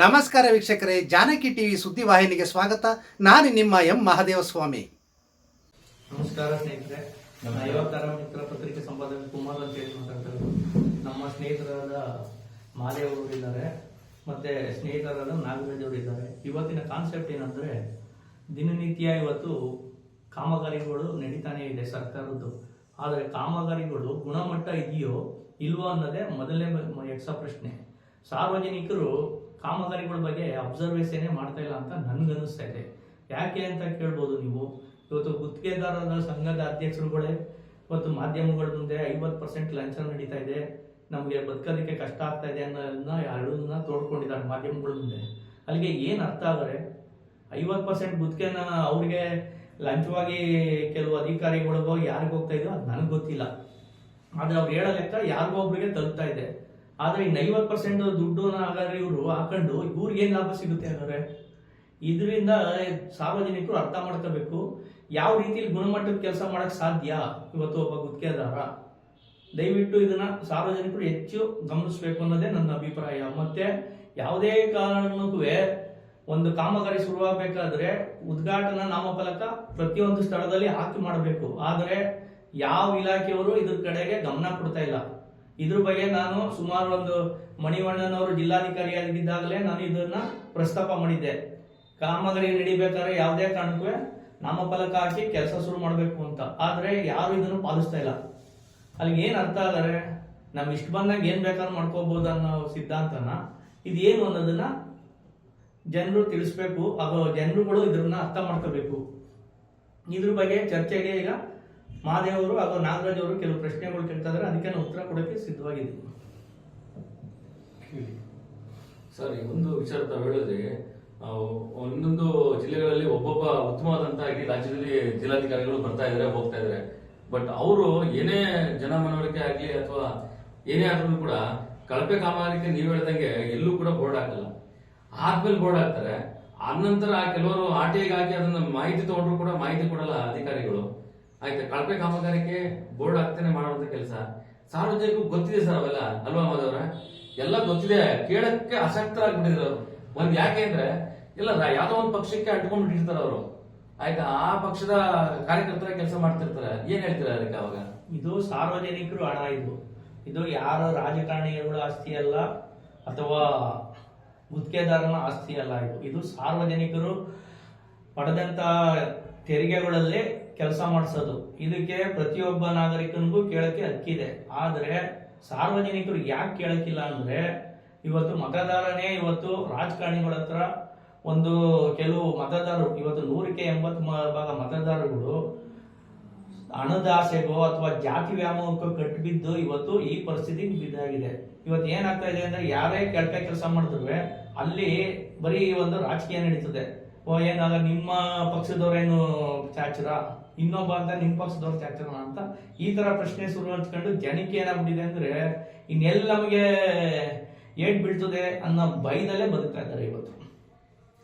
ನಮಸ್ಕಾರ ವೀಕ್ಷಕರೇ, ಜಾನಕಿ ಟಿವಿ ಸುದ್ದಿವಾಹಿನಿಗೆ ಸ್ವಾಗತ. ನಾನು ನಿಮ್ಮ ಎಂ. ಮಹಾದೇವ ಸ್ವಾಮಿ ನಮಸ್ಕಾರ ಸ್ನೇಹಿತರೆ. ಐವತ್ತಾರ ಮಿತ್ರ ಪತ್ರಿಕೆ ಸಂಪಾದಕ ಕುಮಾರ್ ಅಂತ ಹೇಳಿ ಮಾತಾಡ್ತಾರೆ ನಮ್ಮ ಸ್ನೇಹಿತರಾದ ಮಾದೇವ್ ಅವರು ಇದ್ದಾರೆ. ಮತ್ತೆ ಸ್ನೇಹಿತರಾದ ನಾಗರಾಜ್ ಅವರು ಇದ್ದಾರೆ. ಇವತ್ತಿನ ಕಾನ್ಸೆಪ್ಟ್ ಏನಂದ್ರೆ, ದಿನನಿತ್ಯ ಇವತ್ತು ಕಾಮಗಾರಿಗಳು ನಡೀತಾನೆ ಇದೆ ಸರ್ಕಾರದ್ದು. ಆದರೆ ಕಾಮಗಾರಿಗಳು ಗುಣಮಟ್ಟ ಇದೆಯೋ ಇಲ್ವೋ ಅನ್ನೋದೇ ಮೊದಲನೇ ಎಕ್ಸ ಪ್ರಶ್ನೆ. ಸಾರ್ವಜನಿಕರು ಕಾಮಗಾರಿಗಳ ಬಗ್ಗೆ ಅಬ್ಸರ್ವೇಷನ್ ಮಾಡ್ತಾ ಇಲ್ಲ ಅಂತ ನನ್ಗನ್ನಿಸ್ತಾ ಇದೆ. ಯಾಕೆ ಅಂತ ಕೇಳ್ಬೋದು ನೀವು? ಇವತ್ತು ಗುತ್ತಿಗೆದಾರರ ಸಂಘದ ಅಧ್ಯಕ್ಷರುಗಳೇ ಇವತ್ತು ಮಾಧ್ಯಮಗಳ ಮುಂದೆ ಐವತ್ತು ಪರ್ಸೆಂಟ್ ಲಂಚ ನಡೀತಾ ಇದೆ. ನಮಗೆ ಬದುಕೋದಕ್ಕೆ ಕಷ್ಟ ಆಗ್ತಾ ಇದೆ ಅನ್ನೋದನ್ನ ಎರಡನ್ನ ತೋಡ್ಕೊಂಡಿದ್ದಾರೆ ಮಾಧ್ಯಮಗಳ ಮುಂದೆ. ಅಲ್ಲಿಗೆ ಏನು ಅರ್ಥ ಆದರೆ ಐವತ್ತು ಪರ್ಸೆಂಟ್ ಗುತ್ತಿಗೆನ ಅವ್ರಿಗೆ ಲಂಚವಾಗಿ ಕೆಲವು ಅಧಿಕಾರಿಗಳಿಗೋ ಯಾರಿಗೆ ಹೋಗ್ತಾ ಇದೆಯೋ ಅದು ನನಗೆ ಗೊತ್ತಿಲ್ಲ. ಆದರೆ ಅವ್ರು ಹೇಳೋ ಲೆಕ್ಕ ಯಾರಿಗೋ ಒಬ್ರಿಗೆ ತಲುಪ್ತಾ ಇದೆ. ಆದ್ರೆ ಇನ್ನು ಐವತ್ತು ಪರ್ಸೆಂಟ್ ದುಡ್ಡು ಹಾಗಾದ್ರೆ ಇವರು ಹಾಕೊಂಡು ಇವ್ರಿಗೆ ಏನ್ ಲಾಭ ಸಿಗುತ್ತೆ ಹಾಗಾದ್ರೆ? ಇದರಿಂದ ಸಾರ್ವಜನಿಕರು ಅರ್ಥ ಮಾಡ್ಕೋಬೇಕು. ಯಾವ ರೀತಿಯಲ್ಲಿ ಗುಣಮಟ್ಟದ ಕೆಲಸ ಮಾಡಕ್ ಸಾಧ್ಯ? ಇವತ್ತು ಒಬ್ಬ ಗುತ್ತಿಗೆದಾರ. ದಯವಿಟ್ಟು ಇದನ್ನ ಸಾರ್ವಜನಿಕರು ಹೆಚ್ಚು ಗಮನಿಸಬೇಕು ಅನ್ನೋದೇ ನನ್ನ ಅಭಿಪ್ರಾಯ. ಮತ್ತೆ ಯಾವುದೇ ಕಾರಣಕ್ಕೂ ಒಂದು ಕಾಮಗಾರಿ ಶುರುವಾಗಬೇಕಾದ್ರೆ ಉದ್ಘಾಟನಾ ನಾಮಫಲಕ ಪ್ರತಿಯೊಂದು ಸ್ಥಳದಲ್ಲಿ ಹಾಕಿ ಮಾಡಬೇಕು. ಆದರೆ ಯಾವ ಇಲಾಖೆಯವರು ಇದ್ರ ಕಡೆಗೆ ಗಮನ ಕೊಡ್ತಾ ಇಲ್ಲ. ಇದ್ರ ಬಗ್ಗೆ ನಾನು ಸುಮಾರು ಒಂದು ಮಣಿವಣ್ಣನವರು ಜಿಲ್ಲಾಧಿಕಾರಿ ಜಿಲ್ಲಾಧಿಕಾರಿಯಾಗಿದ್ದಾಗಲೇ ನಾನು ಇದನ್ನ ಪ್ರಸ್ತಾಪ ಮಾಡಿದ್ದೆ. ಕಾಮಗಾರಿ ನಡಿಬೇಕಾದ್ರೆ ಯಾವುದೇ ಕಾರಣಕ್ಕೂ ನಾಮಫಲಕ ಹಾಕಿ ಕೆಲಸ ಶುರು ಮಾಡಬೇಕು ಅಂತ. ಆದರೆ ಯಾರು ಇದನ್ನು ಪಾಲಿಸ್ತಾ ಇಲ್ಲ. ಅಲ್ಲಿಗೆ ಏನು ಅರ್ಥ ಆದರೆ ನಮ್ ಇಷ್ಟ ಬಂದಾಗ ಏನು ಬೇಕಾದ್ರೂ ಮಾಡ್ಕೋಬಹುದು ಅನ್ನೋ ಸಿದ್ಧಾಂತನ ಇದೇನು ಅನ್ನೋದನ್ನ ಜನರು ತಿಳಿಸ್ಬೇಕು. ಹಾಗೂ ಜನರುಗಳು ಇದ್ರನ್ನ ಅರ್ಥ ಮಾಡ್ಕೋಬೇಕು. ಇದ್ರ ಬಗ್ಗೆ ಚರ್ಚೆಗೆ ಈಗ ಮಹಾದೇವ್ ಅವರು ಹಾಗೂ ನಾಗರಾಜ್ ಅವರು ಕೆಲವು ಪ್ರಶ್ನೆಗಳು ಕೇಳ್ತಾ ಇದ್ದಾರೆ ಅದಕ್ಕೆ ಉತ್ತರ ಕೊಡೋಕೆ ಸಿದ್ಧವಾಗಿದ್ದೀನಿ ಸರ್, ಒಂದು ವಿಚಾರ ತಾವು ಹೇಳಿದ್ರೆ ಒಂದೊಂದು ಜಿಲ್ಲೆಗಳಲ್ಲಿ ಒಬ್ಬೊಬ್ಬ ಉತ್ತಮವಾದಂತಹ ಇಡೀ ರಾಜ್ಯದಲ್ಲಿ ಜಿಲ್ಲಾಧಿಕಾರಿಗಳು ಬರ್ತಾ ಇದಾರೆ ಹೋಗ್ತಾ ಇದಾರೆ ಬಟ್ ಅವರು ಏನೇ ಜನ ಮನವರಿಕೆ ಆಗಲಿ ಅಥವಾ ಏನೇ ಆದ್ರೂ ಕೂಡ ಕಳಪೆ ಕಾಮಗಾರಿಕೆ ನೀವು ಹೇಳ್ದಂಗೆ ಎಲ್ಲೂ ಕೂಡ ಬೋರ್ಡ್ ಹಾಕಲ್ಲ. ಆದ್ಮೇಲೆ ಬೋರ್ಡ್ ಹಾಕ್ತಾರೆ. ಆನಂತರ ಕೆಲವರು ಆರ್ ಟಿ ಹಾಕಿ ಅದನ್ನ ಮಾಹಿತಿ ತಗೊಂಡ್ರು ಕೂಡ ಮಾಹಿತಿ ಕೊಡಲ್ಲ ಅಧಿಕಾರಿಗಳು. ಆಯ್ತಾ, ಕಳಪೆ ಕಾಮಗಾರಿಕೆ ಬೋರ್ಡ್ ಹಾಕ್ತಾನೆ ಮಾಡುವಂತ ಕೆಲಸ. ಸಾರ್ವಜನಿಕರು ಗೊತ್ತಿದೆ ಸರ್ ಅವೆಲ್ಲ, ಅಲ್ವಾ ಮಾಧವ್ರ? ಎಲ್ಲ ಗೊತ್ತಿದೆ, ಕೇಳಕ್ಕೆ ಅಸಕ್ತರಾಗ್ಬಿಟ್ಟಿದ್ರು ಅವರು. ಒಂದ್ ಯಾಕೆ ಅಂದ್ರೆ, ಇಲ್ಲ ಯಾವ್ದೋ ಒಂದು ಪಕ್ಷಕ್ಕೆ ಅಂಟ್ಕೊಂಡ್ಬಿಟ್ಟಿರ್ತಾರೆ ಅವರು. ಆಯ್ತಾ, ಆ ಪಕ್ಷದ ಕಾರ್ಯಕರ್ತರ ಕೆಲಸ ಮಾಡ್ತಿರ್ತಾರೆ. ಏನ್ ಹೇಳ್ತೀರಾ ಅದಕ್ಕೆ ಅವಾಗ? ಇದು ಸಾರ್ವಜನಿಕರು ಹಣ ಇದು. ಇದು ಯಾರ ರಾಜಕಾರಣಿಗಳ ಆಸ್ತಿ ಅಲ್ಲ, ಅಥವಾ ಗುತ್ತಿಗೆದಾರನ ಆಸ್ತಿ ಅಲ್ಲ ಇದು. ಇದು ಸಾರ್ವಜನಿಕರು ಪಡೆದಂತ ತೆರಿಗೆಗಳಲ್ಲೇ ಕೆಲಸ ಮಾಡಿಸೋದು. ಇದಕ್ಕೆ ಪ್ರತಿಯೊಬ್ಬ ನಾಗರಿಕನಿಗೂ ಕೇಳಕ್ಕೆ ಹಕ್ಕಿದೆ ಆದರೆ ಸಾರ್ವಜನಿಕರು ಯಾಕೆ ಕೇಳಕ್ಕಿಲ್ಲ ಅಂದರೆ ಇವತ್ತು ಮತದಾರನೇ ಇವತ್ತು ರಾಜಕಾರಣಿಗಳ ಹತ್ರ ಒಂದು ಕೆಲವು ಮತದಾರರು, ಇವತ್ತು ನೂರಕ್ಕೆ ಎಂಬತ್ತು ಭಾಗ ಮತದಾರರುಗಳು ಹಣದ ಆಸೆಗೋ ಅಥವಾ ಜಾತಿ ವ್ಯಾಮೋಹಕ್ಕೋ ಕಟ್ಟಿಬಿದ್ದು ಇವತ್ತು ಈ ಪರಿಸ್ಥಿತಿಗೆ ಬಿದ್ದಾಗಿದೆ. ಇವತ್ತು ಏನಾಗ್ತಾ ಇದೆ ಅಂದ್ರೆ ಯಾರೇ ಕೆಟ್ಟ ಕೆಲಸ ಮಾಡಿದ್ರು ಅಲ್ಲಿ ಬರೀ ಒಂದು ರಾಜಕೀಯ ನಡೀತದೆ. ಓ ಏನಾಗ ನಿಮ್ಮ ಪಕ್ಷದವರೇನು ಚಾಚರ? ಇನ್ನೊಬ್ಬ ಅಂತ ನಿಮ್ ಪಕ್ಷದವ್ರು ಚರ್ಚೆ ಅಂತ ಈ ತರ ಪ್ರಶ್ನೆ ಶುರು ಹಚ್ಕೊಂಡು ಜನಕ್ಕೆ ಏನಾಗ್ಬಿಟ್ಟಿದೆ ಅಂದ್ರೆ ಇನ್ನೆಲ್ಲ ನಮಗೆ ಏಟ್ ಬೀಳ್ತದೆ ಅನ್ನೋ ಭಯದಲ್ಲೇ ಬದುಕ್ತಾ ಇದ್ದಾರೆ ಇವತ್ತು.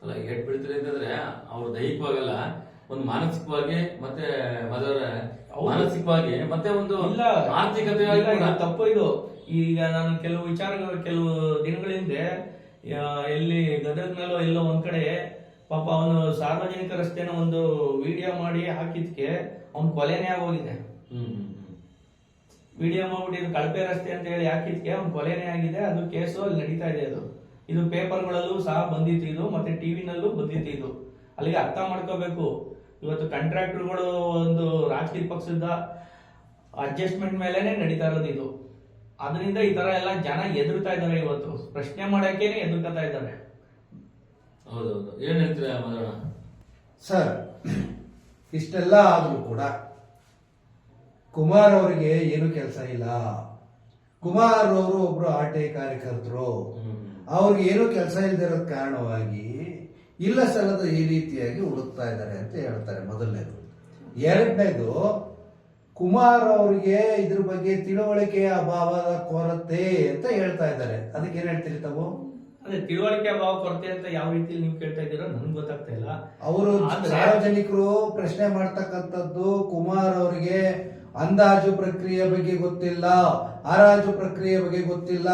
ಅಲ್ಲ ಏಟ್ ಬೀಳ್ತದೆ ಅಂತಂದ್ರೆ ಅವ್ರು ದೈಹಿಕವಾಗಲ್ಲ ಒಂದು ಮಾನಸಿಕವಾಗಿ ಮತ್ತೆ ಮದರ ಮಾನಸಿಕವಾಗಿ ಮತ್ತೆ ಒಂದು ಇಲ್ಲ. ಆರ್ಥಿಕತೆ ತಪ್ಪು ಇದು. ಈಗ ನಾನು ಕೆಲವು ವಿಚಾರಗಳು ಕೆಲವು ದಿನಗಳಿಂದ ಎಲ್ಲಿ ಗದಗ್ನಲ್ಲೋ ಎಲ್ಲೋ ಒಂದ್ ಕಡೆ ಪಾಪ ಅವನು ಸಾರ್ವಜನಿಕ ರಸ್ತೆನ ಒಂದು ವಿಡಿಯೋ ಮಾಡಿ ಹಾಕಿದ್ಕೆ ಅವನು ಕೊಲೆನೇ ಆಗೋಗಿದೆ. ವಿಡಿಯೋ ಮಾಡ್ಬಿಟ್ಟು ಇದು ಕಳಪೆ ರಸ್ತೆ ಅಂತ ಹೇಳಿ ಹಾಕಿದ್ಕೆ ಅವ್ನು ಕೊಲೆನೇ ಆಗಿದೆ. ಅದು ಕೇಸು ಅಲ್ಲಿ ನಡೀತಾ ಇದೆ ಅದು. ಇದು ಪೇಪರ್ಗಳಲ್ಲೂ ಸಹ ಬಂದಿತ್ತು ಇದು ಮತ್ತೆ ಟಿವಿನಲ್ಲೂ ಬಂದಿತ್ತು ಇದು. ಅಲ್ಲಿಗೆ ಅರ್ಥ ಮಾಡ್ಕೋಬೇಕು. ಇವತ್ತು ಕಾಂಟ್ರಾಕ್ಟರ್ಗಳು ಒಂದು ರಾಜಕೀಯ ಪಕ್ಷದ ಅಡ್ಜಸ್ಟ್ಮೆಂಟ್ ಮೇಲೆನೆ ನಡೀತಾ ಇರೋದು ಇದು. ಅದರಿಂದ ಈ ತರ ಎಲ್ಲ ಜನ ಎದುರ್ತಾ ಇದ್ದಾರೆ ಇವತ್ತು. ಪ್ರಶ್ನೆ ಮಾಡೋಕೆ ಎದುರ್ಕೊತಾ ಇದ್ದಾರೆ. ಹೌದೌದು. ಏನ್ ಹೇಳ್ತೀರಾ ಮದನ ಸರ್ ಇಷ್ಟೆಲ್ಲ ಆದರೂ ಕೂಡ ಕುಮಾರ್ ಅವರಿಗೆ ಏನು ಕೆಲಸ ಇಲ್ಲ. ಕುಮಾರ್ ಅವರು ಒಬ್ರು ಆಟೆ ಕಾರ್ಯಕರ್ತರು. ಅವ್ರಿಗೆ ಏನು ಕೆಲಸ ಇಲ್ದಿರೋ ಕಾರಣವಾಗಿ ಇಲ್ಲ ಸಲ್ಲದ ಈ ರೀತಿಯಾಗಿ ಹುಡುಕ್ತಾ ಇದ್ದಾರೆ ಅಂತ ಹೇಳ್ತಾರೆ ಮೊದಲನೇದು. ಎರಡನೇದು ಕುಮಾರ್ ಅವರಿಗೆ ಇದ್ರ ಬಗ್ಗೆ ತಿಳುವಳಿಕೆಯ ಅಭಾವದ ಕೊರತೆ ಅಂತ ಹೇಳ್ತಾ ಇದ್ದಾರೆ. ಅದಕ್ಕೆ ಏನ್ ಹೇಳ್ತೀರಿ ತಾವು ಅದೇ ತಿಳುವಳಿಕೆ ಅಭಾವ ಕೊರತೆ ಅಂತ ಯಾವ ರೀತಿಯಲ್ಲಿ ನೀವು ಕೇಳ್ತಾ ಇದ್ದೀರೋ ನನ್ಗೆ ಗೊತ್ತಾಗ್ತಾ ಇಲ್ಲ. ಅವರು ಸಾರ್ವಜನಿಕರು ಪ್ರಶ್ನೆ ಮಾಡ್ತಕ್ಕಂಥದ್ದು ಕುಮಾರ್ ಅವರಿಗೆ ಅಂದಾಜು ಪ್ರಕ್ರಿಯೆ ಬಗ್ಗೆ ಗೊತ್ತಿಲ್ಲ ಹರಾಜು ಪ್ರಕ್ರಿಯೆ ಬಗ್ಗೆ ಗೊತ್ತಿಲ್ಲ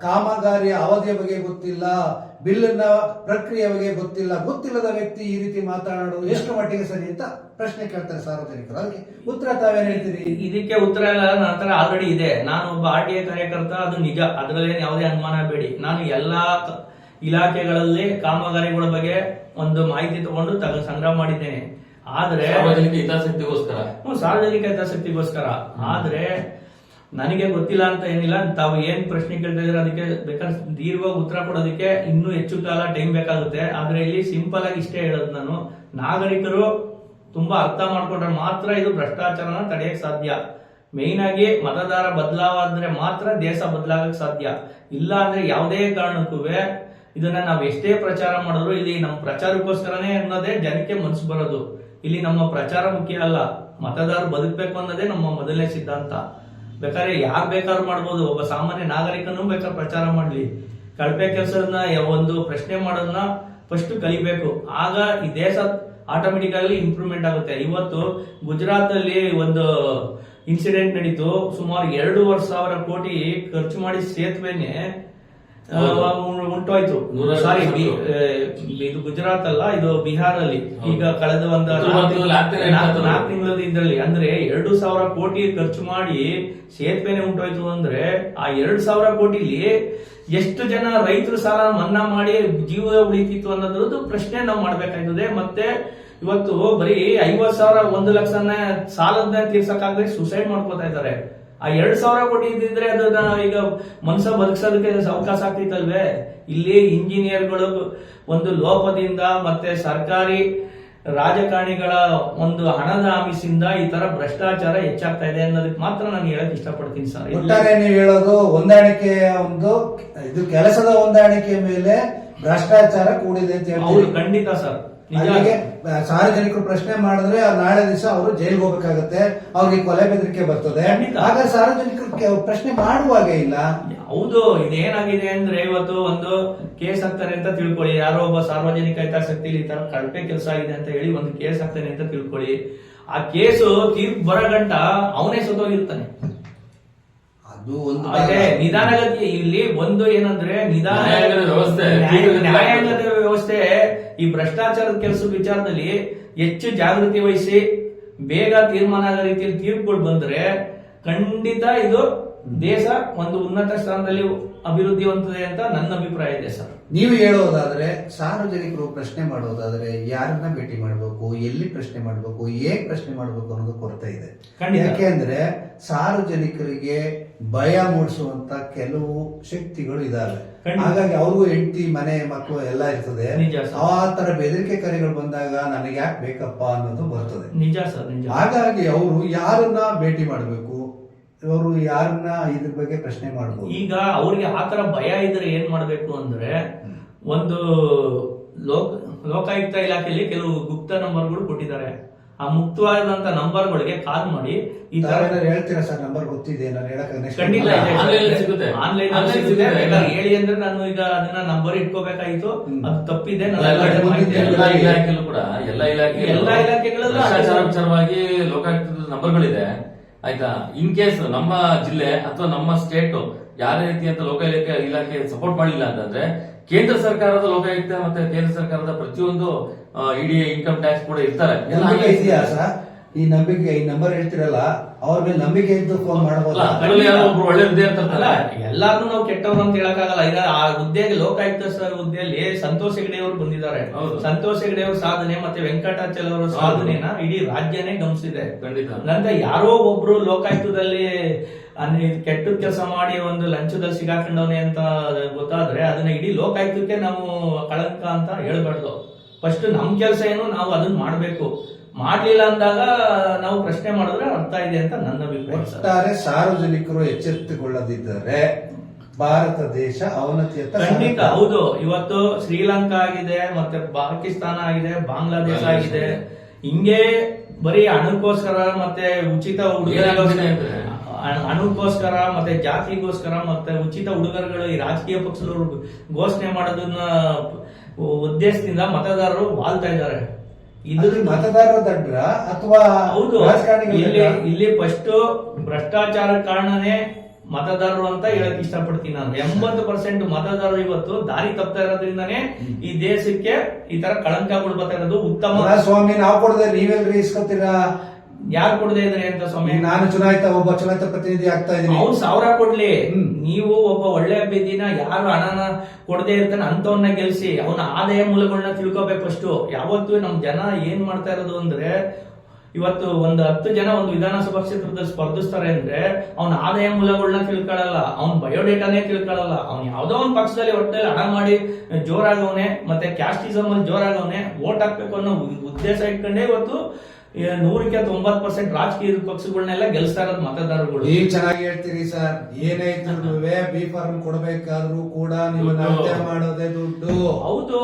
ಕಾಮಗಾರಿಯ ಅವಧಿಯ ಬಗ್ಗೆ ಗೊತ್ತಿಲ್ಲ ಬಿಲ್ಲಿನ ಪ್ರಕ್ರಿಯೆ ಬಗ್ಗೆ ಗೊತ್ತಿಲ್ಲ. ಗೊತ್ತಿಲ್ಲದ ವ್ಯಕ್ತಿ ಈ ರೀತಿ ಮಾತನಾಡೋದು ಎಷ್ಟು ಮಟ್ಟಿಗೆ ಸರಿ ಅಂತ ಪ್ರಶ್ನೆ ಕೇಳ್ತಾರೆ ಸಾರ್ವಜನಿಕರು. ಅದಕ್ಕೆ ಉತ್ತರ ತಾವೇನು ಹೇಳ್ತೀರಿ? ಇದಕ್ಕೆ ಉತ್ತರ ಎಲ್ಲ ನನ್ನ ಹತ್ರ ಆಲ್ರೆಡಿ ಇದೆ. ನಾನು ಒಬ್ಬ ಆರ್ ಟಿ ಐ ಕಾರ್ಯಕರ್ತ ಅದು ನಿಜ. ಅದರಲ್ಲಿ ಯಾವುದೇ ಅನುಮಾನ ಬೇಡಿ. ನಾನು ಎಲ್ಲಾ ಇಲಾಖೆಗಳಲ್ಲಿ ಕಾಮಗಾರಿಗಳ ಬಗ್ಗೆ ಒಂದು ಮಾಹಿತಿ ತಗೊಂಡು ತಗ ಸಂಗ್ರಹ ಮಾಡಿದ್ದೇನೆ. ಆದ್ರೆ ಸಾರ್ವಜನಿಕ ಹಿತಾಸಕ್ತಿಗೋಸ್ಕರ. ಹ್ಮ್, ಸಾರ್ವಜನಿಕ ಹಿತಾಸಕ್ತಿಗೋಸ್ಕರ. ಆದ್ರೆ ನನಗೆ ಗೊತ್ತಿಲ್ಲ ಅಂತ ಏನಿಲ್ಲ, ತಾವು ಏನ್ ಪ್ರಶ್ನೆ ಕೇಳ್ತಾ ಇದ್ರೆ ಅದಕ್ಕೆ ಬೇಕಾದ್ರೆ ದೀರ್ಘವಾಗಿ ಉತ್ತರ ಕೊಡೋದಕ್ಕೆ ಇನ್ನೂ ಹೆಚ್ಚು ಕಾಲ ಟೈಮ್ ಬೇಕಾಗುತ್ತೆ. ಆದ್ರೆ ಇಲ್ಲಿ ಸಿಂಪಲ್ ಆಗಿ ಇಷ್ಟೇ ಹೇಳೋದು ನಾನು. ನಾಗರಿಕರು ತುಂಬಾ ಅರ್ಥ ಮಾಡ್ಕೊಂಡ್ರೆ ಮಾತ್ರ ಇದು ಭ್ರಷ್ಟಾಚಾರನ ತಡೆಯಕ್ ಸಾಧ್ಯ. ಮೇಯ್ನ್ ಆಗಿ ಮತದಾರ ಬದಲಾವಾದ್ರೆ ಮಾತ್ರ ದೇಶ ಬದಲಾಗಕ್ ಸಾಧ್ಯ. ಇಲ್ಲ ಅಂದ್ರೆ ಯಾವುದೇ ಕಾರಣಕ್ಕೂ ಇದನ್ನ ನಾವ್ ಎಷ್ಟೇ ಪ್ರಚಾರ ಮಾಡಿದ್ರು ಇಲ್ಲಿ ನಮ್ಮ ಪ್ರಚಾರಕ್ಕೋಸ್ಕರನೇ ಅನ್ನೋದೇ ಜನಕ್ಕೆ ಮನಸ್ಸು ಬರೋದು. ಇಲ್ಲಿ ನಮ್ಮ ಪ್ರಚಾರ ಮುಖ್ಯ ಅಲ್ಲ. ಮತದಾರ ಬದುಕಬೇಕು ಅನ್ನೋದೇ ನಮ್ಮ ಮೊದಲನೇ ಸಿದ್ಧಾಂತ. ಬೇಕಾದ್ರೆ ಯಾರು ಬೇಕಾದ್ರೂ ಮಾಡ್ಬೋದು. ಒಬ್ಬ ಸಾಮಾನ್ಯ ನಾಗರಿಕನು ಬೇಕಾದ್ರೆ ಪ್ರಚಾರ ಮಾಡಲಿ. ಕಳಪೆ ಕೆಲಸದನ್ನ ಒಂದು ಪ್ರಶ್ನೆ ಮಾಡೋದನ್ನ ಫಸ್ಟ್ ಕಲಿಬೇಕು. ಆಗ ಈ ದೇಶ ಆಟೋಮೆಟಿಕ್ ಆಗಿ ಇಂಪ್ರೂವ್ಮೆಂಟ್ ಆಗುತ್ತೆ. ಇವತ್ತು ಗುಜರಾತ್ ಅಲ್ಲಿ ಒಂದು ಇನ್ಸಿಡೆಂಟ್ ನಡೀತು. ಸುಮಾರು ಎರಡೂವರೆ ಸಾವಿರ ಕೋಟಿ ಖರ್ಚು ಮಾಡಿ ಸೇತುವೆನೆ ಉಂಟೋಯ್ತು. ಸಾರಿ ಇದು ಗುಜರಾತ್ ಅಲ್ಲ ಇದು ಬಿಹಾರ್ ಅಲ್ಲಿ ಈಗ ಕಳೆದ ಒಂದು ನಾಲ್ಕು ತಿಂಗಳ ಇದ್ರಲ್ಲಿ ಅಂದ್ರೆ ಎರಡು ಸಾವಿರ ಕೋಟಿ ಖರ್ಚು ಮಾಡಿ ಸೇತುವೆನೆ ಉಂಟೋಯ್ತು ಅಂದ್ರೆ ಆ ಎರಡು ಸಾವಿರ ಕೋಟಿಲಿ ಎಷ್ಟು ಜನ ರೈತರು ಸಾಲ ಮನ್ನಾ ಮಾಡಿ ಜೀವ ಉಳಿತಿತ್ತು ಅನ್ನೋದ್ರದ್ದು ಪ್ರಶ್ನೆ ನಾವು ಮಾಡ್ಬೇಕಾಯ್ತದೆ. ಮತ್ತೆ ಇವತ್ತು ಬರೀ ಐವತ್ ಸಾವಿರ ಒಂದು ಲಕ್ಷನ ಸಾಲದ ತೀರ್ಸಕ್ಕಾಗದೆ ಸುಸೈಡ್ ಮಾಡ್ಕೋತಾ ಇದ್ದಾರೆ. ಆ ಎರಡ್ ಸಾವಿರ ಕೋಟಿ ಇದ್ದಿದ್ರೆ ಅದನ್ನ ಈಗ ಮನ್ಸ ಬದುಕ್ಸೋದಕ್ಕೆ ಅವಕಾಶ ಆಗ್ತಿತ್ತಲ್ವೇ? ಇಲ್ಲಿ ಇಂಜಿನಿಯರ್ಗಳು ಒಂದು ಲೋಪದಿಂದ ಮತ್ತೆ ಸರ್ಕಾರಿ ರಾಜಕಾರಣಿಗಳ ಒಂದು ಹಣದ ಆಮಿಸಿಂದ ಈ ತರ ಭ್ರಷ್ಟಾಚಾರ ಹೆಚ್ಚಾಗ್ತಾ ಇದೆ ಅನ್ನೋದಕ್ಕೆ ಮಾತ್ರ ನಾನು ಹೇಳಕ್ ಇಷ್ಟಪಡ್ತೀನಿ ಸರ್. ಒಟ್ಟಾರೆ ನೀವು ಹೇಳೋದು ಹೊಂದಾಣಿಕೆಯ ಒಂದು ಇದು ಕೆಲಸದ ಹೊಂದಾಣಿಕೆ ಮೇಲೆ ಭ್ರಷ್ಟಾಚಾರ ಕೂಡಿದೆ ಅಂತ ಹೇಳಿ ಖಂಡಿತ ಸರ್. ಅಲ್ಲಿಗೆ ಸಾರ್ವಜನಿಕರು ಪ್ರಶ್ನೆ ಮಾಡಿದ್ರೆ ನಾಳೆ ದಿವಸ ಅವರು ಜೈಲ್ಗೆ ಹೋಗ್ಬೇಕಾಗತ್ತೆ ಅವ್ರಿಗೆ ಕೊಲೆ ಬೆದರಿಕೆ ಬರ್ತದೆ. ಆಗ ಸಾರ್ವಜನಿಕರು ಪ್ರಶ್ನೆ ಮಾಡುವಾಗ ಇಲ್ಲ. ಹೌದು ಇದೇನಾಗಿದೆ ಅಂದ್ರೆ ಇವತ್ತು ಒಂದು ಕೇಸ್ ಆಗ್ತಾರೆ ಅಂತ ತಿಳ್ಕೊಳ್ಳಿ. ಯಾರೋ ಒಬ್ಬ ಸಾರ್ವಜನಿಕ ಹಿತಾಸಕ್ತಿಲಿ ಈ ತರ ಕಳಪೆ ಕೆಲಸ ಆಗಿದೆ ಅಂತ ಹೇಳಿ ಒಂದು ಕೇಸ್ ಆಗ್ತಾನೆ ಅಂತ ತಿಳ್ಕೊಳ್ಳಿ. ಆ ಕೇಸು ತೀರ್ಪು ಬರೋ ಗಂಟ ಅವನೇ ಸತ್ತೋಗಿರ್ತಾನೆ. ಅದು ಒಂದು ಅದೇ ನಿಧಾನಗತಿ ಇಲ್ಲಿ ಒಂದು ಏನಂದ್ರೆ ನಿಧಾನ ನ್ಯಾಯಾಂಗದ ವ್ಯವಸ್ಥೆ. ನ್ಯಾಯಾಂಗದ ವ್ಯವಸ್ಥೆ ಈ ಭ್ರಷ್ಟಾಚಾರದ ಕೆಲಸದ ವಿಚಾರದಲ್ಲಿ ಹೆಚ್ಚು ಜಾಗೃತಿ ವಹಿಸಿ ಬೇಗ ತೀರ್ಮಾನ ಆಗೋ ರೀತಿಯಲ್ಲಿ ತೀರ್ಪುಗಳು ಬಂದ್ರೆ ಖಂಡಿತ ಇದು ದೇಶ ಒಂದು ಉನ್ನತ ಸ್ಥಾನದಲ್ಲಿ ಅಭಿವೃದ್ಧಿ ಹೊಂದಿದೆ ಅಂತ ನನ್ನ ಅಭಿಪ್ರಾಯ ಇದೆ ಸರ್. ನೀವು ಹೇಳೋದಾದ್ರೆ ಸಾರ್ವಜನಿಕರು ಪ್ರಶ್ನೆ ಮಾಡೋದಾದ್ರೆ ಯಾರನ್ನ ಭೇಟಿ ಮಾಡಬೇಕು ಎಲ್ಲಿ ಪ್ರಶ್ನೆ ಮಾಡಬೇಕು ಹೇಗೆ ಪ್ರಶ್ನೆ ಮಾಡಬೇಕು ಅನ್ನೋದು ಕೊರತೆ ಇದೆ. ಯಾಕೆ ಯಾಕೆಂದ್ರೆ ಸಾರ್ವಜನಿಕರಿಗೆ ಭಯ ಮೂಡಿಸುವಂತ ಕೆಲವು ಶಕ್ತಿಗಳು ಇದಾವೆ. ಹಾಗಾಗಿ ಅವ್ರಿಗೂ ಹೆಂಡತಿ ಮನೆ ಮಕ್ಕಳು ಎಲ್ಲ ಇರ್ತದೆ. ಆ ತರ ಬೆದರಿಕೆ ಕರೆಗಳು ಬಂದಾಗ ನನಗೆ ಯಾಕೆ ಬೇಕಪ್ಪ ಅನ್ನೋದು ಬರ್ತದೆ. ನಿಜ ಸರ್ ನಿಜ. ಹಾಗಾಗಿ ಅವರು ಯಾರನ್ನ ಭೇಟಿ ಮಾಡಬೇಕು? ಅವರು ಯಾರನ್ನ ಇದ್ರ ಬಗ್ಗೆ ಪ್ರಶ್ನೆ ಮಾಡಬಹುದು ಈಗ ಅವ್ರಿಗೆ ಆತರ ಭಯ ಇದ್ರೆ ಏನ್ ಮಾಡ್ಬೇಕು ಅಂದ್ರೆ ಒಂದು ಲೋಕ ಲೋಕಾಯುಕ್ತ ಇಲಾಖೆಯಲ್ಲಿ ಕೆಲವು ಗುಪ್ತ ನಂಬರ್ಗಳು ಕೊಟ್ಟಿದ್ದಾರೆ. ಆ ಮುಕ್ತವಾದಂತ ನಂಬರ್ಗಳಿಗೆ ಕಾಲ್ ಮಾಡಿ ಈ ತರ ಹೇಳ್ತೀರಾ ಸರ್ ನಂಬರ್ ಗೊತ್ತಿದೆ ನಾನು ಹೇಳಕ್ next ಖಂಡಿತ ಇದೆ. Online ಅಲ್ಲಿ ಸಿಗುತ್ತೆ. Online ಅಲ್ಲಿ Online ಸಿಗುತ್ತೆ. ಸಿಗುತ್ತೆ. ಬೇಕಾದ್ರೆ ಹೇಳಿ ಅಂದ್ರೆ ನಾನು ಈಗ ಅದನ್ನ ನಂಬರ್ ಇಟ್ಕೋಬೇಕಾಯ್ತು ಹ್ಮ್. ಅದು ತಪ್ಪಿದೆ ನಾನು ಎಲ್ಲ ಅದನ್ನ ಮಾಹಿತಿ- ಎಲ್ಲ ಇಲಾಖೆಯಲ್ಲೂ ಕೂಡ ಎಲ್ಲ ಇಲಾಖೆ ಎಲ್ಲ ಇಲಾಖೆಗಳಲ್ಲೂ ಭ್ರಷ್ಟಾಚಾರ ಅದೇ- ವಿಚಾರವಾಗಿ ಲೋಕಾಯುಕ್ತದ ನಂಬರ್ಗಳಿದೆ ಆಯ್ತಾ ಇನ್ ಕೇಸ್ ನಮ್ಮ ಜಿಲ್ಲೆ ಅಥವಾ ನಮ್ಮ ಸ್ಟೇಟ್ ಯಾರ ರೀತಿ ಅಂತ ಲೋಕ ಇಲಾಖೆ ಸಪೋರ್ಟ್ ಮಾಡಲಿಲ್ಲ ಅಂತಂದ್ರೆ ಕೇಂದ್ರ ಸರ್ಕಾರದ ಲೋಕಾಯುಕ್ತ ಮತ್ತೆ ಕೇಂದ್ರ ಸರ್ಕಾರದ ಪ್ರತಿಯೊಂದು ಇಡಿ ಇನ್ಕಮ್ ಟ್ಯಾಕ್ಸ್ ಕೂಡ ಇರ್ತಾರೆ. ಈ ನಂಬಿಕೆ ಈ ನಂಬರ್ ಹೇಳ್ತಿರಲ್ಲ ಅವ್ರ ಮೇಲೆ ನಂಬಿಕೆ ಇದ್ದು ಫೋನ್ ಮಾಡಬಹುದು ಎಲ್ಲಾರು ಯಾರೋ ಒಬ್ರು ಒಳ್ಳೆ ಎಲ್ಲಾರ್ನು ನಾವು ಕೆಟ್ಟವ್ರು ಅಂತ ಹೇಳಕ್ಕಾಗಲ್ಲ. ಈಗ ಆ ಹುದ್ದೆಗೆ ಲೋಕಾಯುಕ್ತ ಸರ್ ಹುದ್ದೆಯಲ್ಲಿ ಸಂತೋಷ್ ಹೆಗಡೆ ಅವರು ಬಂದಿದ್ದಾರೆ. ಹೌದು. ಸಂತೋಷ್ ಹೆಗಡೆ ಅವ್ರ ಸಾಧನೆ ಮತ್ತೆ ವೆಂಕಟಾಚಲ ಅವರ ಸಾಧನೆನ ಇಡೀ ರಾಜ್ಯನೇ ಗಮನಿಸಿದೆ. ಖಂಡಿತ. ನಂತರ ಯಾರೋ ಒಬ್ರು ಲೋಕಾಯುಕ್ತದಲ್ಲಿ ಕೆಟ್ಟ ಕೆಲಸ ಮಾಡಿ ಒಂದು ಲಂಚದಲ್ಲಿ ಸಿಗಾಕೊಂಡವನೇ ಅಂತ ಗೊತ್ತಾದ್ರೆ ಅದನ್ನ ಇಡೀ ಲೋಕಾಯುಕ್ತಕ್ಕೆ ನಾವು ಕಳಂಕ ಅಂತ ಹೇಳ್ಬಾರ್ದು. ಫಸ್ಟ್ ನಮ್ ಕೆಲಸ ಏನು ನಾವು ಅದನ್ನ ಮಾಡ್ಬೇಕು. ಮಾಡ್ಲಿಲ್ಲ ಅಂದಾಗ ನಾವು ಪ್ರಶ್ನೆ ಮಾಡಿದ್ರೆ ಅರ್ಥ ಇದೆ ಅಂತ ನನ್ನ ಅಭಿಪ್ರಾಯ. ಸರ್ ಒಟ್ಟಾರೆ ಸಾರ್ವಜನಿಕರು ಎಚ್ಚೆತ್ತುಕೊಳ್ಳದಿದ್ದರೆ ಭಾರತ ದೇಶ ಅವನತಿಯತ್ತ ಖಂಡಿತ ಹೌದು. ಇವತ್ತು ಶ್ರೀಲಂಕಾ ಆಗಿದೆ ಮತ್ತೆ ಪಾಕಿಸ್ತಾನ ಆಗಿದೆ ಬಾಂಗ್ಲಾದೇಶ ಆಗಿದೆ. ಹಿಂಗೆ ಬರೀ ಹಣಕ್ಕೋಸ್ಕರ ಮತ್ತೆ ಉಚಿತ ಹುಡುಗರ ಅಂದ್ರೆ? ಹಣಕ್ಕೋಸ್ಕರ ಮತ್ತೆ ಜಾತಿಗೋಸ್ಕರ ಮತ್ತೆ ಉಚಿತ ಹುಡುಗರುಗಳು ಈ ರಾಜಕೀಯ ಪಕ್ಷದವರು ಘೋಷಣೆ ಮಾಡೋದನ್ನ ಉದ್ದೇಶದಿಂದ ಮತದಾರರು ವಾಲ್ತಾ ಇದ್ದಾರೆ. ಇದು ಮತದಾರರ ದಡ್ರ ಅಥವಾ ಹೌದು. ಇಲ್ಲಿ? ಇಲ್ಲಿ ಫಸ್ಟ್ ಭ್ರಷ್ಟಾಚಾರ ಕಾರಣನೇ ಮತದಾರರು ಅಂತ ಹೇಳಕ್ ಇಷ್ಟಪಡ್ತೀನಿ ನಾನು. ಎಂಬತ್ತು ಪರ್ಸೆಂಟ್ ಮತದಾರರು ಇವತ್ತು ದಾರಿ ತಪ್ತಾ ಇರೋದ್ರಿಂದಾನೇ ಈ ದೇಶಕ್ಕೆ ಈ ತರ ಕಳಂಕ ಬರ್ತಾ ಇರೋದು ಉತ್ತಮ. ಸ್ವಾಮಿ ನಾವು ಕೊಡದೆ ನೀವೆಲ್ರಿ ಇಸ್ಕೊತೀರಾ? ಯಾರು ಕೊಡದೆ ಇದ್ರೆ ಅಂತ ಸ್ವಾಮಿ? ನಾನು ಚುನಾಯಿತ ಒಬ್ಬ ಚುನಾಯಿತ ಪ್ರತಿನಿಧಿ ಆಗ್ತಾ ಇದ್ದೀನಿ ಅವ್ರು ಸಾವಿರ ಕೊಡ್ಲಿ. ನೀವು ಒಬ್ಬ ಒಳ್ಳೆ ಅಭ್ಯರ್ಥಿನ ಯಾರು ಹಣನ ಕೊಡದೆ ಇರ್ತಾನೆ ಅಂತವನ್ನ ಗೆಲ್ಸಿ ಅವನ ಆದಾಯ ಮೂಲಗಳನ್ನ ತಿಳ್ಕೋಬೇಕು ಅಷ್ಟು ಯಾವತ್ತು ನಮ್ ಜನ ಏನ್ ಮಾಡ್ತಾ ಇರೋದು ಅಂದ್ರೆ ಇವತ್ತು ಒಂದು ಹತ್ತು ಜನ ಒಂದು ವಿಧಾನಸಭಾ ಕ್ಷೇತ್ರದಲ್ಲಿ ಸ್ಪರ್ಧಿಸ್ತಾರೆ ಅಂದ್ರೆ ಅವನ ಆದಾಯ ಮೂಲಗಳನ್ನ ತಿಳ್ಕೊಳ್ಳಲ್ಲ ಅವ್ನ ಬಯೋಡೇಟಾನೇ ತಿಳ್ಕೊಳ್ಳಲ್ಲ ಅವ್ನ ಯಾವ್ದೋ ಒಂದು ಪಕ್ಷದಲ್ಲಿ ಒಟ್ಟಲ್ಲಿ ಹಣ ಮಾಡಿ ಜೋರಾಗವನೆ ಮತ್ತೆ ಕ್ಯಾಸ್ಟಿಸಮ್ ಅಲ್ಲಿ ಜೋರಾಗವನೆ ವೋಟ್ ಹಾಕ್ಬೇಕು ಅನ್ನೋ ಉದ್ದೇಶ ಇಟ್ಕೊಂಡೇ ಇವತ್ತು ನೂರಕ್ಕೆ ತೊಂಬತ್ ಪರ್ಸೆಂಟ್ ರಾಜಕೀಯ ಪಕ್ಷಗಳನ್ನೆಲ್ಲ ಗೆಲ್ಸ್ತಾ ಇರೋದು ಮತದಾರರುಗಳು. ಈಗ ಚೆನ್ನಾಗಿ ಹೇಳ್ತೀರಿ ಸರ್. ಏನೇ ಬಿ ಫಾರ್ಮ್ ಕೊಡ್ಬೇಕಾದ್ರೂ ಕೂಡ ನೀವು ದುಡ್ಡು. ನಡತೆ ಮಾಡೋದೇ ದುಡ್ಡು. ಹೌದು.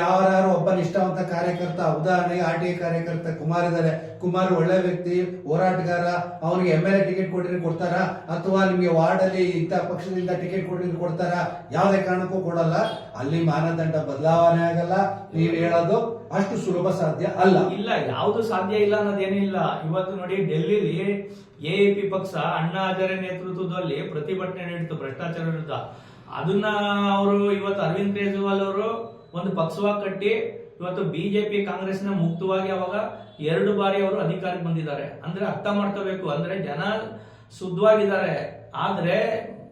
ಯಾರು ಒಬ್ಬ ನಿಷ್ಠಾವಂತ ಕಾರ್ಯಕರ್ತ ಉದಾಹರಣೆಗೆ ಆರ್ ಟಿ ಕಾರ್ಯಕರ್ತ ಕುಮಾರ್ ಇದಾರೆ. ಕುಮಾರ್ ಒಳ್ಳೆ ವ್ಯಕ್ತಿ ಹೋರಾಟಗಾರ. ಅವನಿಗೆ ಎಂ ಎಲ್ ಎ ಟಿಕೆಟ್ ಕೊಟ್ಟಿದ್ರೆ ಕೊಡ್ತಾರ? ಅಥವಾ ನಿಮ್ಗೆ ವಾರ್ಡ್ ಅಲ್ಲಿ ಇಂಥ ಪಕ್ಷದಿಂದ ಟಿಕೆಟ್ ಕೊಟ್ಟಿದ್ರೆ ಕೊಡ್ತಾರ? ಯಾವ್ದೇ ಕಾರಣಕ್ಕೂ ಕೊಡಲ್ಲ. ಅಲ್ಲಿ ಮಾನದಂಡ ಬದಲಾವಣೆ ಆಗಲ್ಲ. ನೀವ್ ಹೇಳೋದು ಅಷ್ಟು ಸುಲಭ ಸಾಧ್ಯ ಅಲ್ಲ. ಇಲ್ಲ ಯಾವುದು ಸಾಧ್ಯ ಇಲ್ಲ ಅನ್ನೋದೇನಿಲ್ಲ ಇವತ್ತು ನೋಡಿ ಡೆಲ್ಲಿಲಿ ಎಎಪಿ ಪಕ್ಷ ಅಣ್ಣಾ ಹಜಾರೆ ನೇತೃತ್ವದಲ್ಲಿ ಪ್ರತಿಭಟನೆ ನಡೀತು ಭ್ರಷ್ಟಾಚಾರ ವಿರುದ್ಧ. ಅದನ್ನ ಅವರು ಇವತ್ತು ಅರವಿಂದ್ ಕೇಜ್ರಿವಾಲ್ ಅವರು ಒಂದು ಪಕ್ಷವಾಗಿ ಕಟ್ಟಿ ಇವತ್ತು ಬಿಜೆಪಿ ಕಾಂಗ್ರೆಸ್ನ ಮುಕ್ತವಾಗಿ ಅವಾಗ ಎರಡು ಬಾರಿ ಅವರು ಅಧಿಕಾರಕ್ಕೆ ಬಂದಿದ್ದಾರೆ. ಅಂದ್ರೆ ಅರ್ಥ ಮಾಡ್ಕೋಬೇಕು. ಅಂದ್ರೆ ಜನ ಶುದ್ಧವಾಗಿದ್ದಾರೆ. ಆದ್ರೆ